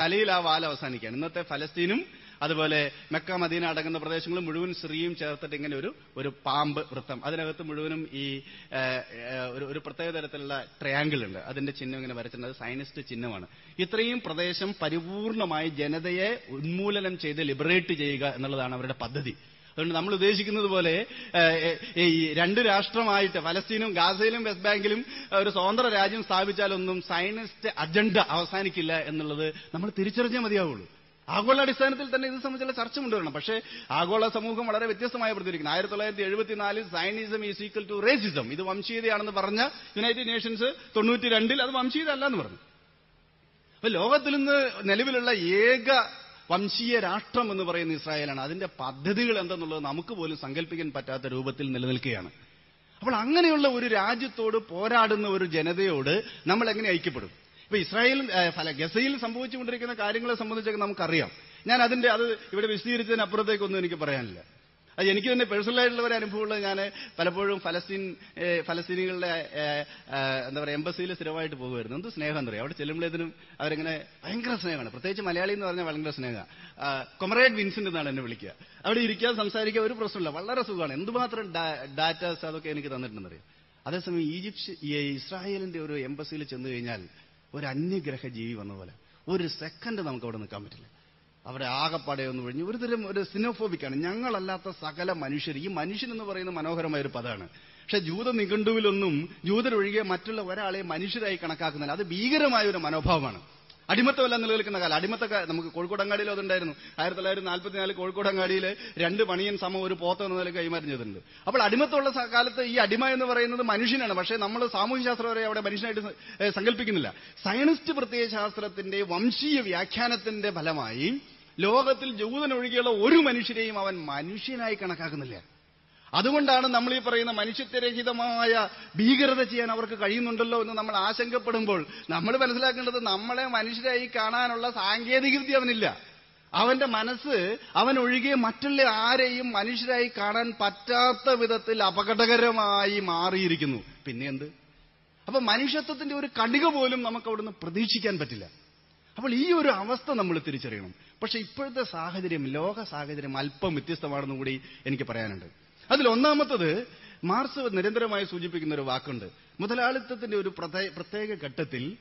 തലയിൽ ആ വാൽ അവസാനിക്കുകയാണ്. ഇന്നത്തെ ഫലസ്തീനും അതുപോലെ മെക്ക മദീന അടങ്ങുന്ന പ്രദേശങ്ങളും മുഴുവൻ സ്ത്രീയും ചേർത്തിട്ട് ഇങ്ങനെ ഒരു ഒരു പാമ്പ് വൃത്തം. അതിനകത്ത് മുഴുവനും ഈ ഒരു പ്രത്യേക തരത്തിലുള്ള ട്രയാങ്കിൾ ഉണ്ട്. അതിന്റെ ചിഹ്നം ഇങ്ങനെ വരച്ചിട്ടുണ്ട്. സയനിസ്റ്റ് ചിഹ്നമാണ്. ഇത്രയും പ്രദേശം പരിപൂർണമായി ജനതയെ ഉന്മൂലനം ചെയ്ത് ലിബറേറ്റ് ചെയ്യുക എന്നുള്ളതാണ് അവരുടെ പദ്ധതി. അതുകൊണ്ട് നമ്മൾ ഉദ്ദേശിക്കുന്നത് പോലെ ഈ രണ്ട് രാഷ്ട്രമായിട്ട് ഫലസ്തീനും ഗാസയിലും വെസ്റ്റ് ബാങ്കിലും ഒരു സ്വതന്ത്ര രാജ്യം സ്ഥാപിച്ചാലൊന്നും സയനിസ്റ്റ് അജണ്ട അവസാനിക്കില്ല എന്നുള്ളത് നമ്മൾ തിരിച്ചറിഞ്ഞാൽ മതിയാവുള്ളൂ. ആഗോള അടിസ്ഥാനത്തിൽ തന്നെ ഇത് സംബന്ധിച്ചുള്ള ചർച്ച കൊണ്ടുവരണം പക്ഷേ ആഗോള സമൂഹം വളരെ വ്യത്യസ്തമായി പ്രതികരിക്കുന്നു ആയിരത്തി തൊള്ളായിരത്തി എഴുപത്തിനാലിൽ Zionism is equal to racism. ഇത് വംശീയതയാണെന്ന് പറഞ്ഞ യുണൈറ്റഡ് നേഷൻസ് തൊണ്ണൂറ്റി രണ്ടിൽ അത് വംശീയത അല്ല എന്ന് പറഞ്ഞു. അപ്പൊ ലോകത്തിൽ നിന്ന് നിലവിലുള്ള ഏക വംശീയ രാഷ്ട്രം എന്ന് പറയുന്ന ഇസ്രായേലാണ്. അതിന്റെ പദ്ധതികൾ എന്തെന്നുള്ളത് നമുക്ക് പോലും സങ്കല്പിക്കാൻ പറ്റാത്ത രൂപത്തിൽ നിലനിൽക്കുകയാണ്. അപ്പോൾ അങ്ങനെയുള്ള ഒരു രാജ്യത്തോട് പോരാടുന്ന ഒരു ജനതയോട് നമ്മൾ എങ്ങനെ ഐക്യപ്പെടും? ഇപ്പൊ ഇസ്രായേൽ ഗസയിൽ സംഭവിച്ചുകൊണ്ടിരിക്കുന്ന കാര്യങ്ങളെ സംബന്ധിച്ചൊക്കെ നമുക്കറിയാം. ഞാൻ അതിന്റെ അത് ഇവിടെ വിശദീകരിച്ചതിനപ്പുറത്തേക്കൊന്നും എനിക്ക് പറയാനില്ല. അത് എനിക്ക് തന്നെ പേഴ്സണലായിട്ടുള്ള ഒരു അനുഭവമുള്ളത് ഞാൻ പലപ്പോഴും ഫലസ്തീൻ ഫലസ്തീനികളുടെ എന്താ പറയുക എംബസിയിൽ സ്ഥിരമായിട്ട് പോകുമായിരുന്നു. എന്ത് സ്നേഹം എന്ന് പറയും അവിടെ ചെല്ലുമ്പോഴേതിനും അവരിങ്ങനെ ഭയങ്കര സ്നേഹമാണ്. പ്രത്യേകിച്ച് മലയാളി എന്ന് പറഞ്ഞാൽ ഭയങ്കര സ്നേഹമാണ് കൊമറേഡ് വിൻസെന്റ് എന്നാണ് എന്നെ വിളിക്കുക. അവിടെ ഇരിക്കാൻ സംസാരിക്കാൻ ഒരു പ്രശ്നമില്ല. വളരെ സുഖമാണ്. എന്തുമാത്രം ഡാറ്റാസ് അതൊക്കെ എനിക്ക് തന്നിട്ടുണ്ടെന്നറിയാം അതേസമയം ഈജിപ്ത് ഇസ്രായേലിന്റെ ഒരു എംബസിയിൽ ചെന്നു കഴിഞ്ഞാൽ ഒരു അന്യഗ്രഹ ജീവി വന്ന പോലെ ഒരു സെക്കൻഡ് നമുക്ക് അവിടെ നിൽക്കാൻ പറ്റില്ല. അവിടെ ആകപ്പാടെ ഒന്ന് ഒഴിഞ്ഞു ഒരുതരം ഒരു സിനോഫോബിക്കാണ് ഞങ്ങളല്ലാത്ത സകല മനുഷ്യർ ഈ മനുഷ്യൻ എന്ന് പറയുന്ന മനോഹരമായ ഒരു പദമാണ്. പക്ഷെ ജൂത നിഘണ്ടുവിലൊന്നും ജൂതരൊഴികെ മറ്റുള്ള ഒരാളെ മനുഷ്യരായി കണക്കാക്കുന്നില്ല അത് ഭീകരമായ ഒരു മനോഭാവമാണ്. അടിമത്തമല്ല നിലനിൽക്കുന്ന കാലം. അടിമത്ത നമുക്ക് കോഴിക്കോടങ്ങാടിയിൽ അതുണ്ടായിരുന്നു. ആയിരത്തി തൊള്ളായിരത്തി നാൽപ്പത്തിനാല് കോഴിക്കോടങ്ങാടിയിൽ രണ്ട് പണിയൻ സമം ഒരു പോത്ത എന്ന നിലയിൽ കൈമാറ്റം ചെയ്തിട്ടുണ്ട് അപ്പോൾ അടിമത്തമുള്ള കാലത്ത് ഈ അടിമ എന്ന് പറയുന്നത് മനുഷ്യനാണ്. പക്ഷേ നമ്മൾ സാമൂഹ്യശാസ്ത്രം വരെ അവിടെ മനുഷ്യനായിട്ട് സങ്കല്പിക്കുന്നില്ല. സയനിസ്റ്റ് പ്രത്യയശാസ്ത്രത്തിന്റെ വംശീയ വ്യാഖ്യാനത്തിന്റെ ഫലമായി ലോകത്തിൽ ജൂതനൊഴികെയുള്ള ഒരു മനുഷ്യരെയും അവൻ മനുഷ്യനായി കണക്കാക്കുന്നില്ല. അതുകൊണ്ടാണ് നമ്മൾ ഈ പറയുന്ന മനുഷ്യത്വരഹിതമായ ഭീകരത ചെയ്യാൻ അവർക്ക് കഴിയുന്നുണ്ടല്ലോ എന്ന് നമ്മൾ ആശങ്കപ്പെടുമ്പോൾ നമ്മൾ മനസ്സിലാക്കേണ്ടത് നമ്മളെ മനുഷ്യരായി കാണാനുള്ള സാങ്കേതിക വിദ്യ അവനില്ല. അവന്റെ മനസ്സ് അവൻ ഒഴികെ മറ്റുള്ള ആരെയും മനുഷ്യരായി കാണാൻ പറ്റാത്ത വിധത്തിൽ അപകടകരമായി മാറിയിരിക്കുന്നു. പിന്നെ എന്ത്? അപ്പൊ മനുഷ്യത്വത്തിന്റെ ഒരു കണിക പോലും നമുക്ക് അവിടുന്ന് പ്രതീക്ഷിക്കാൻ പറ്റില്ല. അപ്പോൾ ഈ ഒരു അവസ്ഥ നമ്മൾ തിരിച്ചറിയണം. പക്ഷെ ഇപ്പോഴത്തെ സാഹചര്യം ലോക സാഹചര്യം അല്പം വ്യത്യസ്തമാണെന്ന് കൂടി എനിക്ക് പറയാനുണ്ട്. അതിൽ ഒന്നാമത്തത് മാർസ് നിരന്തരമായി സൂചിപ്പിക്കുന്ന ഒരു വാക്കുണ്ട്. മുതലാളിത്തത്തിന്റെ ഒരു പ്രത്യേക ഘട്ടത്തിൽ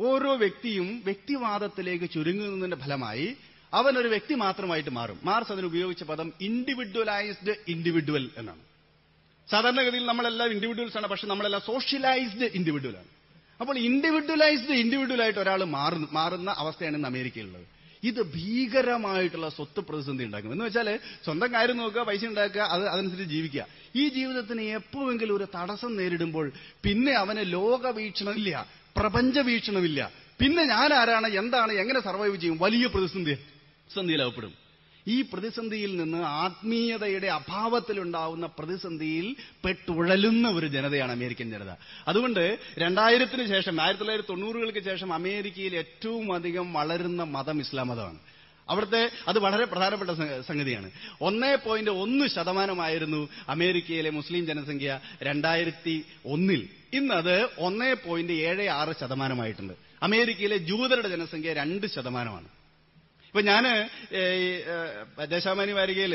ഓരോ വ്യക്തിയും വ്യക്തിവാദത്തിലേക്ക് ചുരുങ്ങുന്നതിന്റെ ഫലമായി അവൻ ഒരു വ്യക്തി മാത്രമായിട്ട് മാറും. മാർസ് അതിന് ഉപയോഗിച്ച പദം ഇൻഡിവിജ്വലൈസ്ഡ് ഇൻഡിവിജ്വൽ എന്നാണ്. സാധാരണഗതിയിൽ നമ്മളെല്ലാം ഇൻഡിവിജ്വൽസ് ആണ് പക്ഷെ നമ്മളെല്ലാം സോഷ്യലൈസ്ഡ് ഇൻഡിവിജ്വൽ ആണ്. അപ്പോൾ ഇൻഡിവിജ്വലൈസ്ഡ് ഇൻഡിവിജ്വലായിട്ട് ഒരാൾ മാറുന്ന അവസ്ഥയാണ് ഇന്ന് അമേരിക്കയിലുള്ളത്. ഇത് ഭീകരമായിട്ടുള്ള സ്വത്ത് പ്രതിസന്ധി ഉണ്ടാക്കും. എന്ന് വെച്ചാൽ സ്വന്തം കാര്യം നോക്കുക പൈസ ഉണ്ടാക്കുക അത് അതനുസരിച്ച് ജീവിക്കുക. ഈ ജീവിതത്തിന് എപ്പോഴെങ്കിലും ഒരു തടസ്സം നേരിടുമ്പോൾ പിന്നെ അവന് ലോകവീക്ഷണമില്ല പ്രപഞ്ചവീക്ഷണമില്ല. പിന്നെ ഞാൻ ആരാണ് എന്താണ് എങ്ങനെ സർവൈവ് ചെയ്യും? വലിയ പ്രതിസന്ധി പ്രതിസന്ധിയിലാവപ്പെടും ഈ പ്രതിസന്ധിയിൽ നിന്ന് ആത്മീയതയുടെ അഭാവത്തിലുണ്ടാവുന്ന പ്രതിസന്ധിയിൽ പെട്ടുഴലുന്ന ഒരു ജനതയാണ് അമേരിക്കൻ ജനത. അതുകൊണ്ട് രണ്ടായിരത്തിന് ശേഷം ആയിരത്തി തൊള്ളായിരത്തി തൊണ്ണൂറുകൾക്ക് ശേഷം അമേരിക്കയിൽ ഏറ്റവും അധികം വളരുന്ന മതം ഇസ്ലാം മതമാണ്. അവിടുത്തെ അത് വളരെ പ്രധാനപ്പെട്ട സംഗതിയാണ്. ഒന്നേ പോയിന്റ് ഒന്ന് ശതമാനമായിരുന്നു അമേരിക്കയിലെ മുസ്ലിം ജനസംഖ്യ രണ്ടായിരത്തി ഒന്നിൽ. ഇന്നത് ഒന്നേ പോയിന്റ് ഏഴ് ആറ് ശതമാനമായിട്ടുണ്ട്. അമേരിക്കയിലെ ജൂതരുടെ ജനസംഖ്യ രണ്ട് ശതമാനമാണ്. ഇപ്പൊ ഞാൻ ദശാമാനി വാരികയിൽ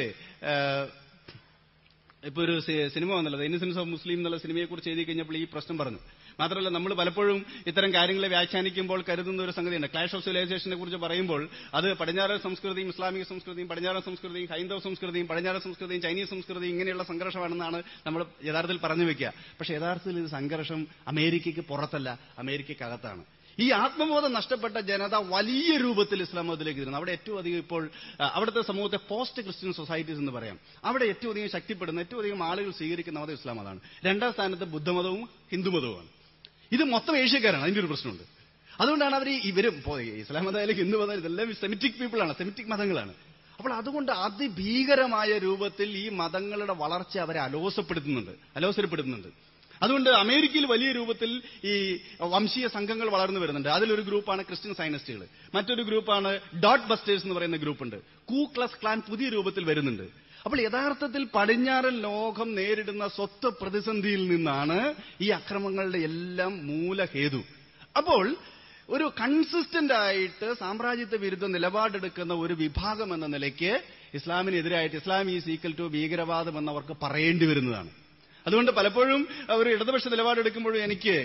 ഇപ്പൊ ഒരു സിനിമ വന്നല്ലോ ഇന്നസെൻസ് ഓഫ് മുസ്ലിം എന്നുള്ള സിനിമയെ കുറിച്ച് എഴുതി കഴിഞ്ഞപ്പോൾ ഈ പ്രശ്നം പറഞ്ഞു. മാത്രമല്ല നമ്മൾ പലപ്പോഴും ഇത്തരം കാര്യങ്ങളെ വ്യാഖ്യാനിക്കുമ്പോൾ കരുതുന്ന ഒരു സംഗതിയുണ്ട്. ക്ലാഷ് ഓഫ് സിവിലൈസേഷനെ കുറിച്ച് പറയുമ്പോൾ അത് പടിഞ്ഞാറൻ സംസ്കൃതിയും ഇസ്ലാമിക സംസ്കൃതിയും പടിഞ്ഞാറൻ സംസ്കൃതിയും ഹൈന്ദവ സംസ്കൃതിയും പടിഞ്ഞാറൻ സംസ്കൃതിയും ചൈനീസ് സംസ്കൃതിയും ഇങ്ങനെയുള്ള സംഘർഷമാണെന്നാണ് നമ്മൾ യഥാർത്ഥത്തിൽ പറഞ്ഞു വെക്കുക. പക്ഷെ യഥാർത്ഥത്തിൽ ഇത് സംഘർഷം അമേരിക്കയ്ക്ക് പുറത്തല്ല അമേരിക്കക്കകത്താണ് ഈ ആത്മബോധം നഷ്ടപ്പെട്ട ജനത വലിയ രൂപത്തിൽ ഇസ്ലാം മതത്തിലേക്ക് അവിടെ ഏറ്റവും അധികം ഇപ്പോൾ അവിടുത്തെ സമൂഹത്തെ പോസ്റ്റ് ക്രിസ്ത്യൻ സൊസൈറ്റീസ് എന്ന് പറയാം. അവിടെ ഏറ്റവും അധികം ശക്തിപ്പെടുന്ന ഏറ്റവും അധികം ആളുകൾ സ്വീകരിക്കുന്ന മതം ഇസ്ലാം മതമാണ് രണ്ടാം സ്ഥാനത്ത് ബുദ്ധമതവും ഹിന്ദുമതവുമാണ്. ഇത് മൊത്തം ഏഷ്യക്കാരാണ്. അതിന്റെ ഒരു പ്രശ്നമുണ്ട്. അതുകൊണ്ടാണ് അവർ ഇവരും ഇസ്ലാം മതം അല്ലെങ്കിൽ ഹിന്ദു മതം ഇതെല്ലാം സെമിറ്റിക് പീപ്പിളാണ്. സെമിറ്റിക് മതങ്ങളാണ്. അപ്പോൾ അതുകൊണ്ട് അതിഭീകരമായ രൂപത്തിൽ ഈ മതങ്ങളുടെ വളർച്ച അവരെ അലോസപ്പെടുത്തുന്നുണ്ട്. അലോസരപ്പെടുത്തുന്നുണ്ട്. അതുകൊണ്ട് അമേരിക്കയിൽ വലിയ രൂപത്തിൽ ഈ വംശീയ സംഘങ്ങൾ വളർന്നു വരുന്നുണ്ട്. അതിലൊരു ഗ്രൂപ്പാണ് ക്രിസ്ത്യൻ സൈനസ്റ്റുകൾ. മറ്റൊരു ഗ്രൂപ്പാണ് ഡോട്ട് ബസ്റ്റേഴ്സ് എന്ന് പറയുന്ന ഗ്രൂപ്പുണ്ട്. കൂ ക്ലസ് ക്ലാൻ പുതിയ രൂപത്തിൽ വരുന്നുണ്ട്. അപ്പോൾ യഥാർത്ഥത്തിൽ പടിഞ്ഞാറൻ ലോകം നേരിടുന്ന സ്വത്ത് പ്രതിസന്ധിയിൽ നിന്നാണ് ഈ അക്രമങ്ങളുടെ എല്ലാം മൂലഹേതു. അപ്പോൾ ഒരു കൺസിസ്റ്റന്റ് ആയിട്ട് സാമ്രാജ്യത്വ വിരുദ്ധ നിലപാടെടുക്കുന്ന ഒരു വിഭാഗം എന്ന നിലയ്ക്ക് ഇസ്ലാമിനെതിരായിട്ട് ഇസ്ലാം ഈസ് ഈക്വൽ ടു ഭീകരവാദം എന്നവർക്ക് പറയേണ്ടി വരുന്നതാണ്. അതുകൊണ്ട് പലപ്പോഴും ഒരു ഇടതുപക്ഷ നിലപാടെടുക്കുമ്പോഴും എനിക്ക്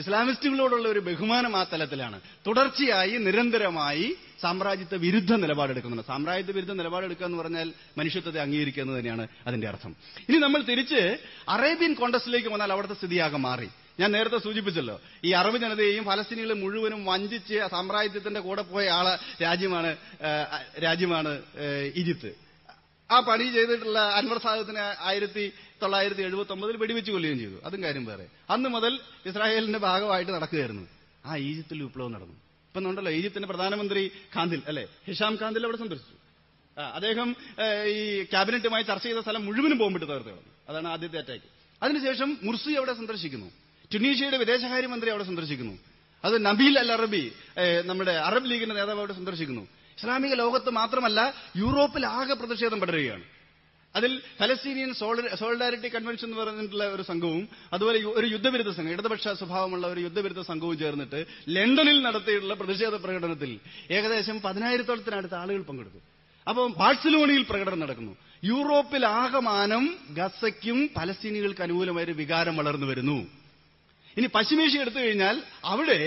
ഇസ്ലാമിസ്റ്റുകളോടുള്ള ഒരു ബഹുമാനം ആ തലത്തിലാണ്. തുടർച്ചയായി നിരന്തരമായി സാമ്രാജ്യത്വ വിരുദ്ധ നിലപാടെടുക്കുന്നുണ്ട്. സാമ്രാജ്യത്വ വിരുദ്ധ നിലപാടെടുക്കുക എന്ന് പറഞ്ഞാൽ മനുഷ്യത്വത്തെ അംഗീകരിക്കുക എന്ന് തന്നെയാണ് അതിന്റെ അർത്ഥം. ഇനി നമ്മൾ തിരിച്ച് അറേബ്യൻ കോണ്ടസ്റ്റിലേക്ക് വന്നാൽ അവിടുത്തെ സ്ഥിതിയാകെ മാറി. ഞാൻ നേരത്തെ സൂചിപ്പിച്ചല്ലോ ഈ അറബ് ജനതയെയും ഫലസ്തീനികളെ മുഴുവനും വഞ്ചിച്ച് സാമ്രാജ്യത്തിന്റെ കൂടെ പോയ ആളെ രാജ്യമാണ് രാജ്യമാണ് ഈജിപ്ത്. ആ പണി ചെയ്തിട്ടുള്ള അൻവർ സാദത്തിനെ ആയിരത്തി തൊള്ളായിരത്തി എഴുപത്തി ഒമ്പതിൽ വെടിവെച്ച് കൊല്ലുകയും ചെയ്തു. അതും കാര്യം വേറെ. അന്ന് മുതൽ ഇസ്രായേലിന്റെ ഭാഗമായിട്ട് നടക്കുകയായിരുന്നു. ആ ഈജിപ്തിൽ വിപ്ലവം നടന്നു. ഇപ്പൊ ഉണ്ടല്ലോ ഈജിപ്തിന്റെ പ്രധാനമന്ത്രി ഖാന്തിൽ അല്ലെ? ഹിഷാം ഖാന്തിൽ അവിടെ സന്ദർശിച്ചു. അദ്ദേഹം ഈ ക്യാബിനറ്റുമായി ചർച്ച ചെയ്ത സ്ഥലം മുഴുവനും ബോംബിട്ട് തകർത്ത് കളഞ്ഞു. അതാണ് ആദ്യത്തെ അറ്റാക്ക് അതിനുശേഷം മുർസി അവിടെ സന്ദർശിക്കുന്നു. ടുണീഷ്യയുടെ വിദേശകാര്യമന്ത്രി അവിടെ സന്ദർശിക്കുന്നു. അത് നബീൽ അൽ അറബി നമ്മുടെ അറബ് ലീഗിന്റെ നേതാവ് അവിടെ സന്ദർശിക്കുന്നു. ഇസ്ലാമിക ലോകത്ത് മാത്രമല്ല യൂറോപ്പിൽ ആകെ പ്രതിഷേധം പടരുകയാണ്. അതിൽ ഫലസ്തീനിയൻ സോളിഡാരിറ്റി കൺവെൻഷൻ എന്ന് പറഞ്ഞിട്ടുള്ള ഒരു സംഘവും അതുപോലെ ഒരു യുദ്ധവിരുദ്ധ സംഘം ഇടതുപക്ഷ സ്വഭാവമുള്ള ഒരു യുദ്ധവിരുദ്ധ സംഘവും ചേർന്നിട്ട് ലണ്ടനിൽ നടത്തിയിട്ടുള്ള പ്രതിഷേധ പ്രകടനത്തിൽ ഏകദേശം പതിനായിരത്തോളത്തിനടുത്ത് ആളുകൾ പങ്കെടുത്തു. അപ്പം ബാഴ്സലോണയിൽ പ്രകടനം നടക്കുന്നു. യൂറോപ്പിൽ ആകമാനം ഗസയ്ക്കും പലസ്തീനികൾക്ക് അനുകൂലമായ ഒരു വികാരം വളർന്നു വരുന്നു. ഇനി പശ്ചിമേഷ്യ എടുത്തു കഴിഞ്ഞാൽ അവിടെ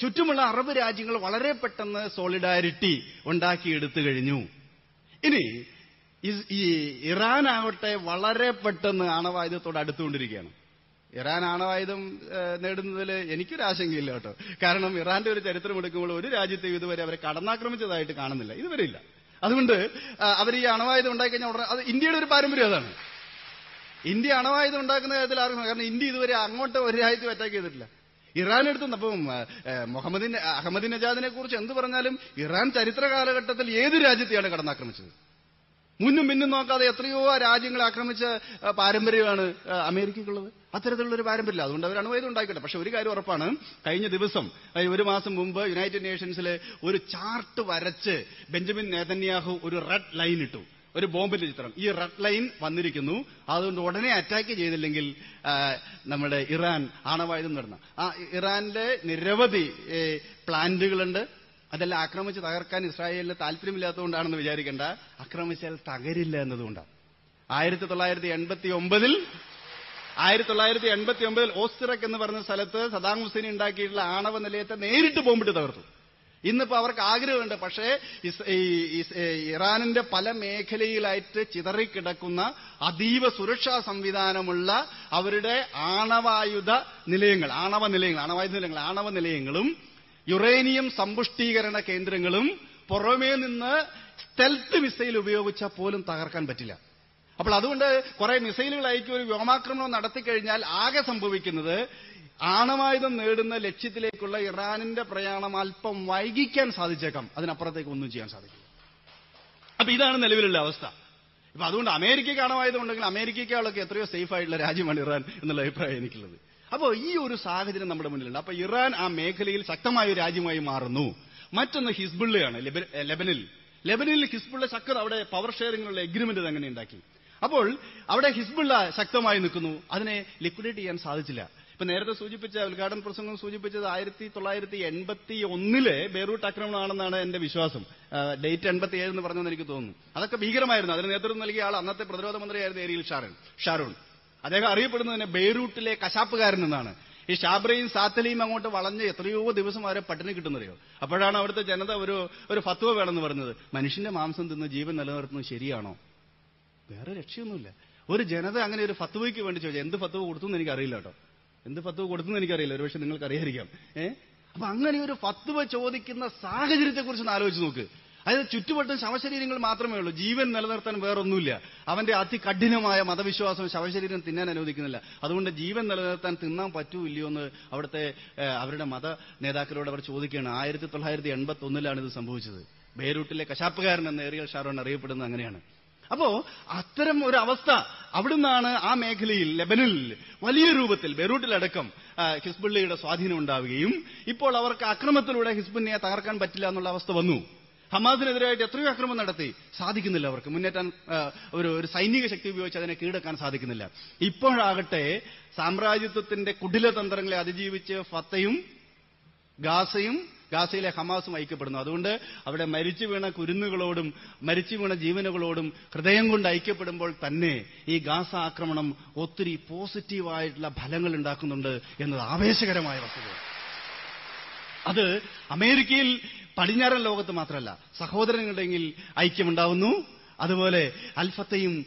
ചുറ്റുമുള്ള അറബ് രാജ്യങ്ങൾ വളരെ പെട്ടെന്ന് സോളിഡാരിറ്റി ഉണ്ടാക്കിയെടുത്തു കഴിഞ്ഞു. ഇനി ഈ ഇറാൻ ആവട്ടെ വളരെ പെട്ടെന്ന് ആണവായുധത്തോട് അടുത്തുകൊണ്ടിരിക്കുകയാണ്. ഇറാൻ ആണവായുധം നേടുന്നതിൽ എനിക്കൊരു ആശങ്കയില്ല കേട്ടോ. കാരണം ഇറാന്റെ ഒരു ചരിത്രം എടുക്കുമ്പോൾ ഒരു രാജ്യത്തെയും ഇതുവരെ അവരെ കടന്നാക്രമിച്ചതായിട്ട് കാണുന്നില്ല. ഇതുവരെ ഇല്ല. അതുകൊണ്ട് അവർ ഈ അണവായുധം ഉണ്ടായിക്കഴിഞ്ഞാൽ ഉടനെ അത് ഇന്ത്യയുടെ ഒരു പാരമ്പര്യം അതാണ്. ഇന്ത്യ അണവായുധം ഉണ്ടാക്കുന്ന കാര്യത്തിൽ ആർക്കും കാരണം ഇന്ത്യ ഇതുവരെ അങ്ങോട്ട് ഒരു രാജ്യത്തും അറ്റാക്ക് ചെയ്തിട്ടില്ല. ഇറാൻ എടുത്ത് അപ്പം മുഹമ്മദ് മുഹമ്മദിൻ അഹമ്മദ് നജാദിനെ കുറിച്ച് എന്ത് പറഞ്ഞാലും ഇറാൻ ചരിത്ര കാലഘട്ടത്തിൽ ഏത് രാജ്യത്തെയാണ് കടന്നാക്രമിച്ചത്? മുന്നും പിന്നും നോക്കാതെ എത്രയോ രാജ്യങ്ങളെ ആക്രമിച്ച പാരമ്പര്യമാണ് അമേരിക്കയ്ക്കുള്ളത്. അത്തരത്തിലുള്ള ഒരു പാരമ്പര്യമില്ല. അതുകൊണ്ട് അവരാണ് വൈദ്യം ഉണ്ടാക്കിയത് പക്ഷെ ഒരു കാര്യം ഉറപ്പാണ്. കഴിഞ്ഞ ദിവസം ഒരു മാസം മുമ്പ് യുണൈറ്റഡ് നേഷൻസിലെ ഒരു ചാർട്ട് വരച്ച് ബെഞ്ചമിൻ നേതന്യാഹു ഒരു റെഡ് ലൈൻ ഇട്ടു. ഒരു ബോംബിന്റെ ചിത്രം. ഈ റെഡ് ലൈൻ വന്നിരിക്കുന്നു. അതുകൊണ്ട് ഉടനെ അറ്റാക്ക് ചെയ്തില്ലെങ്കിൽ നമ്മുടെ ഇറാൻ ആണവായുധം നടന്ന. ആ ഇറാനിലെ നിരവധി പ്ലാന്റുകളുണ്ട്. അതെല്ലാം ആക്രമിച്ച് തകർക്കാൻ ഇസ്രായേലിന് താല്പര്യമില്ലാത്തതുകൊണ്ടാണെന്ന് വിചാരിക്കേണ്ട. ആക്രമിച്ചാൽ തകരില്ല എന്നതുകൊണ്ടാണ്. ആയിരത്തി തൊള്ളായിരത്തി എൺപത്തി ഒമ്പതിൽ ആയിരത്തി തൊള്ളായിരത്തി എൺപത്തി ഒമ്പതിൽ ഓസ്റ്റിറക് എന്ന് പറഞ്ഞ സ്ഥലത്ത് സദാം ഹുസൈൻ ഉണ്ടാക്കിയിട്ടുള്ള ആണവ നിലയത്തെ നേരിട്ട് ബോംബിട്ട് തകർത്തു. ഇന്നിപ്പോ അവർക്ക് ആഗ്രഹമുണ്ട്. പക്ഷേ ഇറാനിന്റെ പല മേഖലയിലായിട്ട് ചിതറിക്കിടക്കുന്ന അതീവ സുരക്ഷാ സംവിധാനമുള്ള അവരുടെ ആണവായുധ നിലയങ്ങൾ ആണവ നിലയങ്ങൾ ആണവായുധ നിലയങ്ങൾ ആണവ നിലയങ്ങളും യുറേനിയം സമ്പുഷ്ടീകരണ കേന്ദ്രങ്ങളും പുറമേ നിന്ന് സ്റ്റെൽത്ത് മിസൈൽ ഉപയോഗിച്ചാൽ പോലും തകർക്കാൻ പറ്റില്ല. അപ്പോൾ അതുകൊണ്ട് കുറെ മിസൈലുകൾ അയക്കി ഒരു വ്യോമാക്രമണം നടത്തിക്കഴിഞ്ഞാൽ ആകെ സംഭവിക്കുന്നത് ആണവായുധം നേടുന്ന ലക്ഷ്യത്തിലേക്കുള്ള ഇറാനിന്റെ പ്രയാണം അല്പം വൈകിക്കാൻ സാധിച്ചേക്കാം. അതിനപ്പുറത്തേക്ക് ഒന്നും ചെയ്യാൻ സാധിക്കില്ല. അപ്പൊ ഇതാണ് നിലവിലുള്ള അവസ്ഥ. ഇപ്പൊ അതുകൊണ്ട് അമേരിക്കയ്ക്ക് ആണവായുധം ഉണ്ടെങ്കിൽ അമേരിക്കയ്ക്കാളൊക്കെ എത്രയോ സേഫ് ആയിട്ടുള്ള രാജ്യമാണ് ഇറാൻ എന്നുള്ള അഭിപ്രായം എനിക്കുള്ളത്. അപ്പോൾ ഈ ഒരു സാഹചര്യം നമ്മുടെ മുന്നിലുണ്ട്. അപ്പൊ ഇറാൻ ആ മേഖലയിൽ ശക്തമായ ഒരു രാജ്യമായി മാറുന്നു. മറ്റൊന്ന് ഹിസ്ബുള്ളയാണ് ലെബ- ലെബനിൽ ലെബനിൽ ഹിസ്ബുള്ള ശക്തത അവിടെ പവർ ഷെയറിംഗിനുള്ള എഗ്രിമെന്റ് അങ്ങനെ ഉണ്ടാക്കി? അപ്പോൾ അവിടെ ഹിസ്ബുള്ള ശക്തമായി നിൽക്കുന്നു. അതിനെ ലിക്വിഡേറ്റ് ചെയ്യാൻ സാധിച്ചില്ല. ഇപ്പൊ നേരത്തെ സൂചിപ്പിച്ച ഉദ്ഘാടന പ്രസംഗം സൂചിപ്പിച്ചത് ആയിരത്തി തൊള്ളായിരത്തി എൺപത്തി ഒന്നിലെ ബെയ്റൂട്ട് ആക്രമണമാണെന്നാണ് എന്റെ വിശ്വാസം. ഡേറ്റ് എൺപത്തി ഏഴ് എന്ന് പറഞ്ഞെന്ന് എനിക്ക് തോന്നുന്നു. അതൊക്കെ ഭീകരമായിരുന്നു. അതിന് നേതൃത്വം നൽകിയ ആൾ അന്നത്തെ പ്രതിരോധ മന്ത്രിയായിരുന്നു ഏരിയൽ ഷാരൺ ഷാരൂൺ. അദ്ദേഹം അറിയപ്പെടുന്നത് തന്നെ ബെയ്റൂട്ടിലെ കശാപ്പുകാരൻ എന്നാണ്. ഈ ഷാബ്രയും സാത്തലിയും അങ്ങോട്ട് വളഞ്ഞ് എത്രയോ ദിവസം അവരെ പട്ടിണി കിട്ടുന്നറിയോ? അപ്പോഴാണ് അവിടുത്തെ ജനത ഒരു ഒരു ഫത്വ വേണമെന്ന് പറഞ്ഞത്. മനുഷ്യന്റെ മാംസം തിന്ന് ജീവൻ നിലനിർത്തുന്നത് ശരിയാണോ? വേറെ രക്ഷയൊന്നുമില്ല. ഒരു ജനത അങ്ങനെ ഒരു ഫത്വയ്ക്ക് വേണ്ടി ചോദിച്ചു എന്ത് ഫത്വ കൊടുത്തു എന്ന് എനിക്കറിയില്ല കേട്ടോ. എന്ത് ഫത്വ കൊടുത്തു എന്ന് എനിക്കറിയില്ല. ഒരുപക്ഷെ നിങ്ങൾക്ക് അറിയാതിരിക്കാം ഏ? അപ്പൊ അങ്ങനെ ഒരു ഫത്വ ചോദിക്കുന്ന സാഹചര്യത്തെക്കുറിച്ച് ഒന്ന് ആലോചിച്ച് നോക്ക്. അതായത് ചുറ്റുവട്ടം ശവശരീരങ്ങൾ മാത്രമേ ഉള്ളൂ. ജീവൻ നിലനിർത്താൻ വേറൊന്നുമില്ല. അവന്റെ അതികഠിനമായ മതവിശ്വാസം ശവശരീരം തിന്നാൻ അനുവദിക്കുന്നില്ല. അതുകൊണ്ട് ജീവൻ നിലനിർത്താൻ തിന്നാൻ പറ്റൂ ഇല്ലയോ എന്ന് അവിടുത്തെ അവരുടെ മത നേതാക്കളോട് അവർ ചോദിക്കുകയാണ്. ആയിരത്തി തൊള്ളായിരത്തി എൺപത്തി ഒന്നിലാണ് ഇത് സംഭവിച്ചത്. ബെയ്റൂട്ടിലെ കശാപ്പുകാരൻ എന്ന ഏറിയൽ ഷാറോൺ അറിയപ്പെടുന്നത് അങ്ങനെയാണ്. അപ്പോ അത്തരം ഒരു അവസ്ഥ അവിടുന്നാണ് ആ മേഖലയിൽ ലെബനിൽ വലിയ രൂപത്തിൽ ബെറൂട്ടിലടക്കം ഹിസ്ബുള്ളയുടെ സ്വാധീനം ഉണ്ടാവുകയും ഇപ്പോൾ അവർക്ക് അക്രമത്തിലൂടെ ഹിസ്ബുലിനെ തകർക്കാൻ പറ്റില്ല എന്നുള്ള അവസ്ഥ വന്നു. ഹമാസിനെതിരായിട്ട് എത്രയോ അക്രമം നടത്തി സാധിക്കുന്നില്ല അവർക്ക്. മുന്നേറ്റാൻ ഒരു ഒരു സൈനിക ശക്തി ഉപയോഗിച്ച് അതിനെ കീഴടക്കാൻ സാധിക്കുന്നില്ല. ഇപ്പോഴാകട്ടെ സാമ്രാജ്യത്വത്തിന്റെ കുടിലതന്ത്രങ്ങളെ അതിജീവിച്ച് ഫത്തയും ഗാസയും ഗാസയിലെ ഹമാസും ഐക്യപ്പെടുന്നു. അതുകൊണ്ട് അവിടെ മരിച്ചു വീണ കുരുന്നുകളോടും മരിച്ചു വീണ ജീവനുകളോടും ഹൃദയം കൊണ്ട് ഐക്യപ്പെടുമ്പോൾ തന്നെ ഈ ഗാസ ആക്രമണം ഒത്തിരി പോസിറ്റീവായിട്ടുള്ള ഫലങ്ങൾ ഉണ്ടാക്കുന്നുണ്ട് എന്നത് ആവേശകരമായ വസ്തുത അത് അമേരിക്കയിൽ പടിഞ്ഞാറൻ ലോകത്ത് മാത്രമല്ല സഹോദരങ്ങളുടെങ്കിൽ ഐക്യമുണ്ടാവുന്നു അതുപോലെ അൽഫത്തയും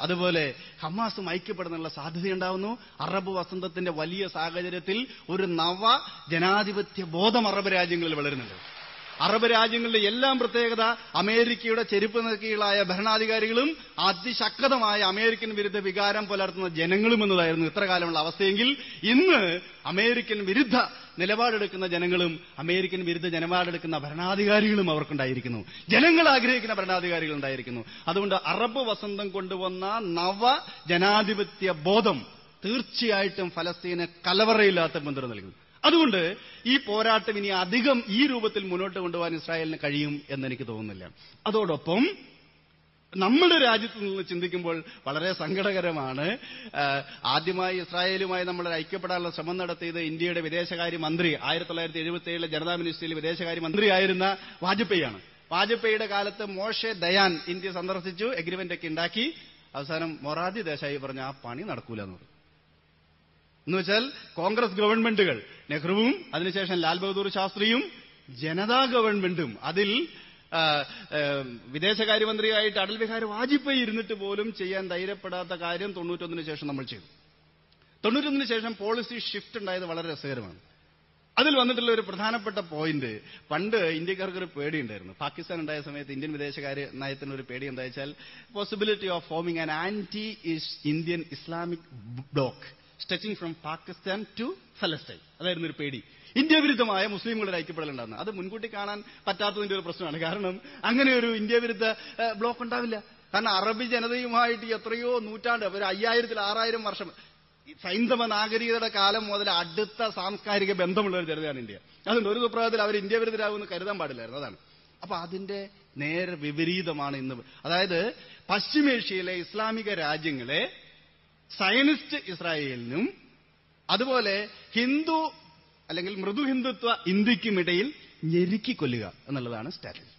അതുപോലെ ഹമാസും ഐക്യപ്പെടുന്നുള്ള സാധ്യതയുണ്ടാവുന്നു. അറബ് വസന്തത്തിന്റെ വലിയ സാഹചര്യത്തിൽ ഒരു നവ ജനാധിപത്യ ബോധം അറബ് രാജ്യങ്ങളിൽ വളരുന്നുണ്ട്. അറബ് രാജ്യങ്ങളുടെ എല്ലാം പ്രത്യേകത അമേരിക്കയുടെ ചെരുപ്പ് നീക്കികളായ ഭരണാധികാരികളും അതിശക്തമായ അമേരിക്കൻ വിരുദ്ധ വികാരം പുലർത്തുന്ന ജനങ്ങളും എന്നതായിരുന്നു ഇത്ര കാലമുള്ള അവസ്ഥയെങ്കിൽ ഇന്ന് അമേരിക്കൻ വിരുദ്ധ നിലപാടെടുക്കുന്ന ജനങ്ങളും അമേരിക്കൻ വിരുദ്ധ നിലപാടെടുക്കുന്ന ഭരണാധികാരികളും അവർക്കുണ്ടായിരിക്കുന്നു. ജനങ്ങൾ ആഗ്രഹിക്കുന്ന ഭരണാധികാരികൾ ഉണ്ടായിരിക്കുന്നു. അതുകൊണ്ട് അറബ് വസന്തം കൊണ്ടുവന്ന നവ ജനാധിപത്യ ബോധം തീർച്ചയായിട്ടും ഫലസ്തീനെ കലവറയില്ലാത്ത പിന്തുണ നൽകും അതുകൊണ്ട് ഈ പോരാട്ടം ഇനി അധികം ഈ രൂപത്തിൽ മുന്നോട്ട് കൊണ്ടുപോകാൻ ഇസ്രായേലിന് കഴിയും എന്ന് എനിക്ക് തോന്നുന്നില്ല. അതോടൊപ്പം നമ്മുടെ രാജ്യത്ത് നിന്ന് ചിന്തിക്കുമ്പോൾ വളരെ സങ്കടകരമാണ്. ആദ്യമായി ഇസ്രായേലുമായി നമ്മൾ ഐക്യപ്പെടാനുള്ള ശ്രമം നടത്തിയത് ഇന്ത്യയുടെ വിദേശകാര്യ മന്ത്രി ആയിരത്തി തൊള്ളായിരത്തി എഴുപത്തി ഏഴിലെ ജനതാ മിനിസ്ട്രിയിൽ വിദേശകാര്യ മന്ത്രിയായിരുന്ന വാജ്പേയിയാണ്. വാജ്പേയിയുടെ കാലത്ത് മോഷെ ദയാൻ ഇന്ത്യ സന്ദർശിച്ചു എഗ്രിമെന്റ് ഒക്കെ ഉണ്ടാക്കി. അവസാനം മൊറാജി ദേശായി പറഞ്ഞ ആ പണി നടക്കൂല എന്ന് എന്നുവെച്ചാൽ വെച്ചാൽ കോൺഗ്രസ് ഗവൺമെന്റുകൾ നെഹ്റുവും അതിനുശേഷം ലാൽ ബഹദൂർ ശാസ്ത്രിയും ജനതാ ഗവൺമെന്റും അതിൽ വിദേശകാര്യമന്ത്രിയായിട്ട് അടൽ ബിഹാരി വാജ്പേയി ഇരുന്നിട്ട് പോലും ചെയ്യാൻ ധൈര്യപ്പെടാത്ത കാര്യം തൊണ്ണൂറ്റൊന്നിന് ശേഷം നമ്മൾ ചെയ്തു. തൊണ്ണൂറ്റൊന്നിന് ശേഷം പോളിസി ഷിഫ്റ്റ് ഉണ്ടായത് വളരെ രസകരമാണ്. അതിൽ വന്നിട്ടുള്ള ഒരു പ്രധാനപ്പെട്ട പോയിന്റ് പണ്ട് ഇന്ത്യക്കാർക്ക് ഒരു പേടിയുണ്ടായിരുന്നു. പാകിസ്ഥാൻ ഉണ്ടായ സമയത്ത് ഇന്ത്യൻ വിദേശകാര്യ നയത്തിന് ഒരു പേടി എന്താ വെച്ചാൽ possibility of forming an anti Indian Islamic block stretching from Pakistan to ഫലസ്തൈൻ അതായിരുന്നു ഒരു പേടി. ഇന്ത്യ വിരുദ്ധമായ മുസ്ലിംകളുടെ ഐക്യപ്പെടൽ ഉണ്ടാകുന്നത് അത് മുൻകൂട്ടി കാണാൻ പറ്റാത്തതിന്റെ ഒരു പ്രശ്നമാണ്. കാരണം അങ്ങനെ ഒരു ഇന്ത്യ വിരുദ്ധ ബ്ലോക്ക് ഉണ്ടാവില്ല. കാരണം അറബി ജനതയുമായിട്ട് എത്രയോ നൂറ്റാണ്ട് ഒരു അയ്യായിരത്തിൽ ആറായിരം വർഷം സൈന്ധവ നാഗരികതയുടെ കാലം മുതൽ അടുത്ത സാംസ്കാരിക ബന്ധമുള്ള ഒരു ജനതയാണ് ഇന്ത്യ. അതുകൊണ്ട് ഒരു സുപ്രഭാതത്തിൽ അവർ ഇന്ത്യ വിരുദ്ധരാകുമെന്ന് കരുതാൻ പാടില്ലായിരുന്നു. അതാണ്. അപ്പൊ അതിന്റെ നേരെ വിപരീതമാണ് ഇന്ന്. അതായത് പശ്ചിമേഷ്യയിലെ ഇസ്ലാമിക രാജ്യങ്ങളെ സയനിസ്റ്റ് ഇസ്രായേലിനും അതുപോലെ ഹിന്ദു അല്ലെങ്കിൽ മൃദു ഹിന്ദുത്വ ഇന്ത്യക്കുമിടയിൽ ഞെരുക്കിക്കൊല്ലുക എന്നുള്ളതാണ് സ്ട്രാറ്റജി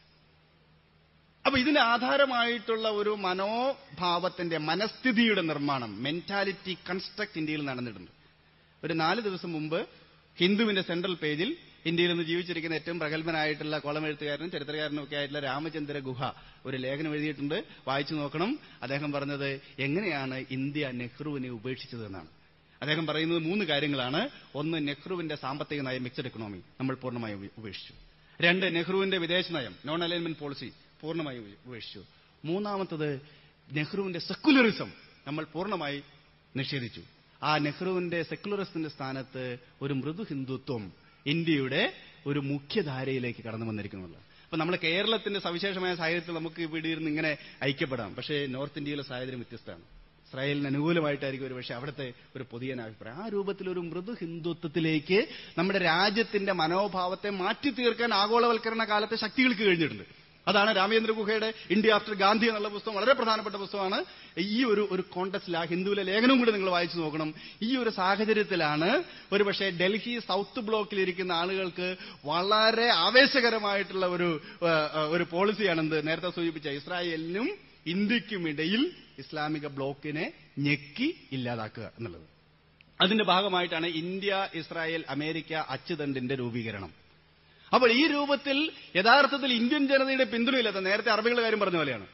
അപ്പൊ ഇതിന് ആധാരമായിട്ടുള്ള ഒരു മനോഭാവത്തിന്റെ മനസ്ഥിതിയുടെ നിർമ്മാണം മെന്റാലിറ്റി കൺസ്ട്രക്ട് ഇന്ത്യയിൽ നടന്നിട്ടുണ്ട്. ഒരു നാല് ദിവസം മുമ്പ് ഹിന്ദുവിന്റെ സെൻട്രൽ പേജിൽ ഇന്ത്യയിൽ നിന്ന് ജീവിച്ചിരിക്കുന്ന ഏറ്റവും പ്രഗത്ഭനായിട്ടുള്ള കോളം എഴുത്തുകാരനും ചരിത്രകാരനും ഒക്കെ ആയിട്ടുള്ള രാമചന്ദ്ര ഗുഹ ഒരു ലേഖനം എഴുതിയിട്ടുണ്ട്. വായിച്ചു നോക്കണം. അദ്ദേഹം പറഞ്ഞത് എങ്ങനെയാണ് ഇന്ത്യ നെഹ്റുവിനെ ഉപേക്ഷിച്ചത് എന്നാണ്. അദ്ദേഹം പറയുന്നത് മൂന്ന് കാര്യങ്ങളാണ്. ഒന്ന് നെഹ്റുവിന്റെ സാമ്പത്തിക നയം മിക്സഡ് എക്കണോമി നമ്മൾ പൂർണമായി ഉപേക്ഷിച്ചു. രണ്ട് നെഹ്റുവിന്റെ വിദേശ നയം നോൺ അലൈൻമെന്റ് പോളിസി പൂർണമായി ഉപേക്ഷിച്ചു. മൂന്നാമത്തത് നെഹ്റുവിന്റെ സെക്കുലറിസം നമ്മൾ പൂർണമായി നിഷേധിച്ചു. ആ നെഹ്റുവിന്റെ സെക്കുലറിസത്തിന്റെ സ്ഥാനത്ത് ഒരു മൃദു ഹിന്ദുത്വം ഇന്ത്യയുടെ ഒരു മുഖ്യധാരയിലേക്ക് കടന്നു വന്നിരിക്കുന്നത്. അപ്പൊ നമ്മൾ കേരളത്തിന്റെ സവിശേഷമായ സാഹചര്യത്തിൽ നമുക്ക് ഇവിടെ ഇരുന്ന് ഇങ്ങനെ ഐക്യപ്പെടാം. പക്ഷേ നോർത്ത് ഇന്ത്യയിലെ സാഹചര്യം വ്യത്യസ്തമാണ്. ഇസ്രായേലിന് അനുകൂലമായിട്ടായിരിക്കും ഒരു പക്ഷേ അവിടുത്തെ ഒരു പുതിയ അഭിപ്രായം. ആ രൂപത്തിൽ ഒരു മൃദു ഹിന്ദുത്വത്തിലേക്ക് നമ്മുടെ രാജ്യത്തിന്റെ മനോഭാവത്തെ മാറ്റി തീർക്കാൻ ആഗോളവൽക്കരണ കാലത്തെ ശക്തികൾക്ക് കഴിഞ്ഞിട്ടുണ്ട്. അതാണ് രാമചന്ദ്ര ഗുഹയുടെ ഇന്ത്യ ആഫ്റ്റർ ഗാന്ധി എന്നുള്ള പുസ്തകം വളരെ പ്രധാനപ്പെട്ട പുസ്തകമാണ്. ഈ ഒരു ഒരു കോണ്ടസ്റ്റിൽ ആ ഹിന്ദുവിലെ ലേഖനവും കൂടി നിങ്ങൾ വായിച്ചു നോക്കണം. ഈ ഒരു സാഹചര്യത്തിലാണ് ഒരുപക്ഷെ ഡൽഹി സൗത്ത് ബ്ലോക്കിൽ ഇരിക്കുന്ന ആളുകൾക്ക് വളരെ ആവേശകരമായിട്ടുള്ള ഒരു ഒരു പോളിസിയാണെന്ത് നേരത്തെ സൂചിപ്പിച്ച ഇസ്രായേലിനും ഇന്ത്യക്കും ഇടയിൽ ഇസ്ലാമിക ബ്ലോക്കിനെ ഞെക്കി ഇല്ലാതാക്കുക എന്നുള്ളത്. അതിന്റെ ഭാഗമായിട്ടാണ് ഇന്ത്യ ഇസ്രായേൽ അമേരിക്ക അച്ചുതണ്ടിന്റെ രൂപീകരണം. അപ്പോൾ ഈ രൂപത്തിൽ യഥാർത്ഥത്തിൽ ഇന്ത്യൻ ജനതയുടെ പിന്തുണയില്ലാത്ത നേരത്തെ അറബികളുടെ കാര്യം പറഞ്ഞ പോലെയാണ്.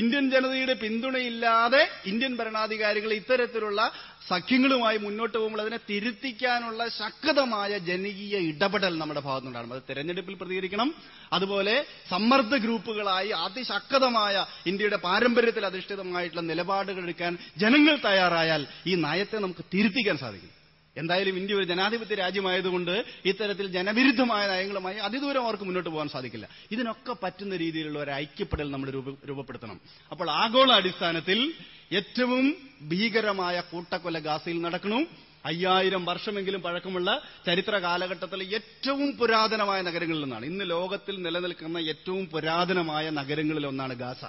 ഇന്ത്യൻ ജനതയുടെ പിന്തുണയില്ലാതെ ഇന്ത്യൻ ഭരണാധികാരികൾ ഇത്തരത്തിലുള്ള സഖ്യങ്ങളുമായി മുന്നോട്ട് പോകുമ്പോൾ അതിനെ തിരുത്തിക്കാനുള്ള ശക്തമായ ജനകീയ ഇടപെടൽ നമ്മുടെ ഭാഗത്തുനിന്നുണ്ടാകും അത് തെരഞ്ഞെടുപ്പിൽ പ്രതികരിക്കണം. അതുപോലെ സമ്മർദ്ദ ഗ്രൂപ്പുകളായി അതിശക്തമായ ഇന്ത്യയുടെ പാരമ്പര്യത്തിൽ അധിഷ്ഠിതമായിട്ടുള്ള നിലപാടുകൾ എടുക്കാൻ ജനങ്ങൾ തയ്യാറായാൽ ഈ നയത്തെ നമുക്ക് തിരുത്തിക്കാൻ സാധിക്കും. എന്തായാലും ഇന്ത്യ ഒരു ജനാധിപത്യ രാജ്യമായതുകൊണ്ട് ഇത്തരത്തിൽ ജനവിരുദ്ധമായ നയങ്ങളുമായി അതിദൂരം അവർക്ക് മുന്നോട്ട് പോകാൻ സാധിക്കില്ല. ഇതിനൊക്കെ പറ്റുന്ന രീതിയിലുള്ള ഒരു ഐക്യപ്പെടൽ നമ്മൾ രൂപപ്പെടുത്തണം. അപ്പോൾ ആഗോള അടിസ്ഥാനത്തിൽ ഏറ്റവും ഭീകരമായ കൂട്ടക്കൊല ഗാസയിൽ നടക്കണം അയ്യായിരം വർഷമെങ്കിലും പഴക്കമുള്ള ചരിത്ര കാലഘട്ടത്തിലെ ഏറ്റവും പുരാതനമായ നഗരങ്ങളിൽ നിന്നാണ്. ഇന്ന് ലോകത്തിൽ നിലനിൽക്കുന്ന ഏറ്റവും പുരാതനമായ നഗരങ്ങളിൽ ഒന്നാണ് ഗാസ.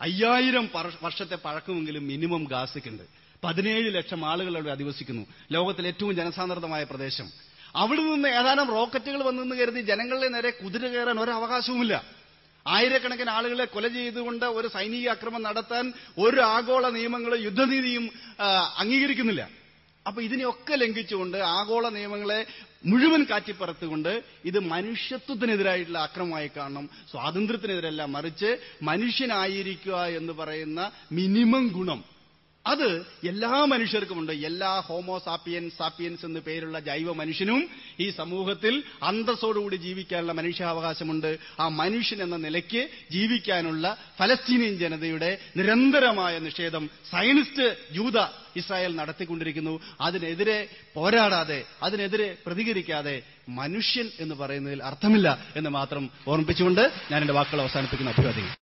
അയ്യായിരം വർഷത്തെ പഴക്കമെങ്കിലും മിനിമം ഗാസയ്ക്കുണ്ട്. പതിനേഴ് ലക്ഷം ആളുകൾ അവിടെ അധിവസിക്കുന്നു. ലോകത്തിലെ ഏറ്റവും ജനസാന്ദ്രതമായ പ്രദേശം. അവിടെ നിന്ന് ഏതാനും റോക്കറ്റുകൾ വന്നെന്ന് കരുതി ജനങ്ങളുടെ നേരെ കുതിര കയറാൻ ഒരവകാശവുമില്ല. ആയിരക്കണക്കിന് ആളുകളെ കൊല ചെയ്തുകൊണ്ട് ഒരു സൈനിക അക്രമം നടത്താൻ ഒരു ആഗോള നിയമങ്ങളും യുദ്ധനീതിയും അംഗീകരിക്കുന്നില്ല. അപ്പൊ ഇതിനെയൊക്കെ ലംഘിച്ചുകൊണ്ട് ആഗോള നിയമങ്ങളെ മുഴുവൻ കാറ്റിപ്പറത്തുകൊണ്ട് ഇത് മനുഷ്യത്വത്തിനെതിരായിട്ടുള്ള അക്രമമായി കാണണം സ്വാതന്ത്ര്യത്തിനെതിരല്ല മറിച്ച് മനുഷ്യനായിരിക്കുക എന്ന് പറയുന്ന മിനിമം ഗുണം. അത് എല്ലാ മനുഷ്യർക്കുമുണ്ട്. എല്ലാ ഹോമോസാപ്പിയൻ സാപ്പിയൻസ് എന്ന് പേരുള്ള ജൈവ മനുഷ്യനും ഈ സമൂഹത്തിൽ അന്തസ്സോടുകൂടി ജീവിക്കാനുള്ള മനുഷ്യാവകാശമുണ്ട്. ആ മനുഷ്യൻ എന്ന നിലയ്ക്ക് ജീവിക്കാനുള്ള ഫലസ്തീനിയൻ ജനതയുടെ നിരന്തരമായ നിഷേധം സയനിസ്റ്റ് ജൂത ഇസ്രായേൽ നടത്തിക്കൊണ്ടിരിക്കുന്നു. അതിനെതിരെ പോരാടാതെ അതിനെതിരെ പ്രതികരിക്കാതെ മനുഷ്യൻ എന്ന് പറയുന്നതിൽ അർത്ഥമില്ല എന്ന് മാത്രം ഓർമ്മിപ്പിച്ചുകൊണ്ട് ഞാൻ എന്റെ വാക്കുകൾ അവസാനിപ്പിക്കുന്ന. അഭിവാദ്യങ്ങൾ.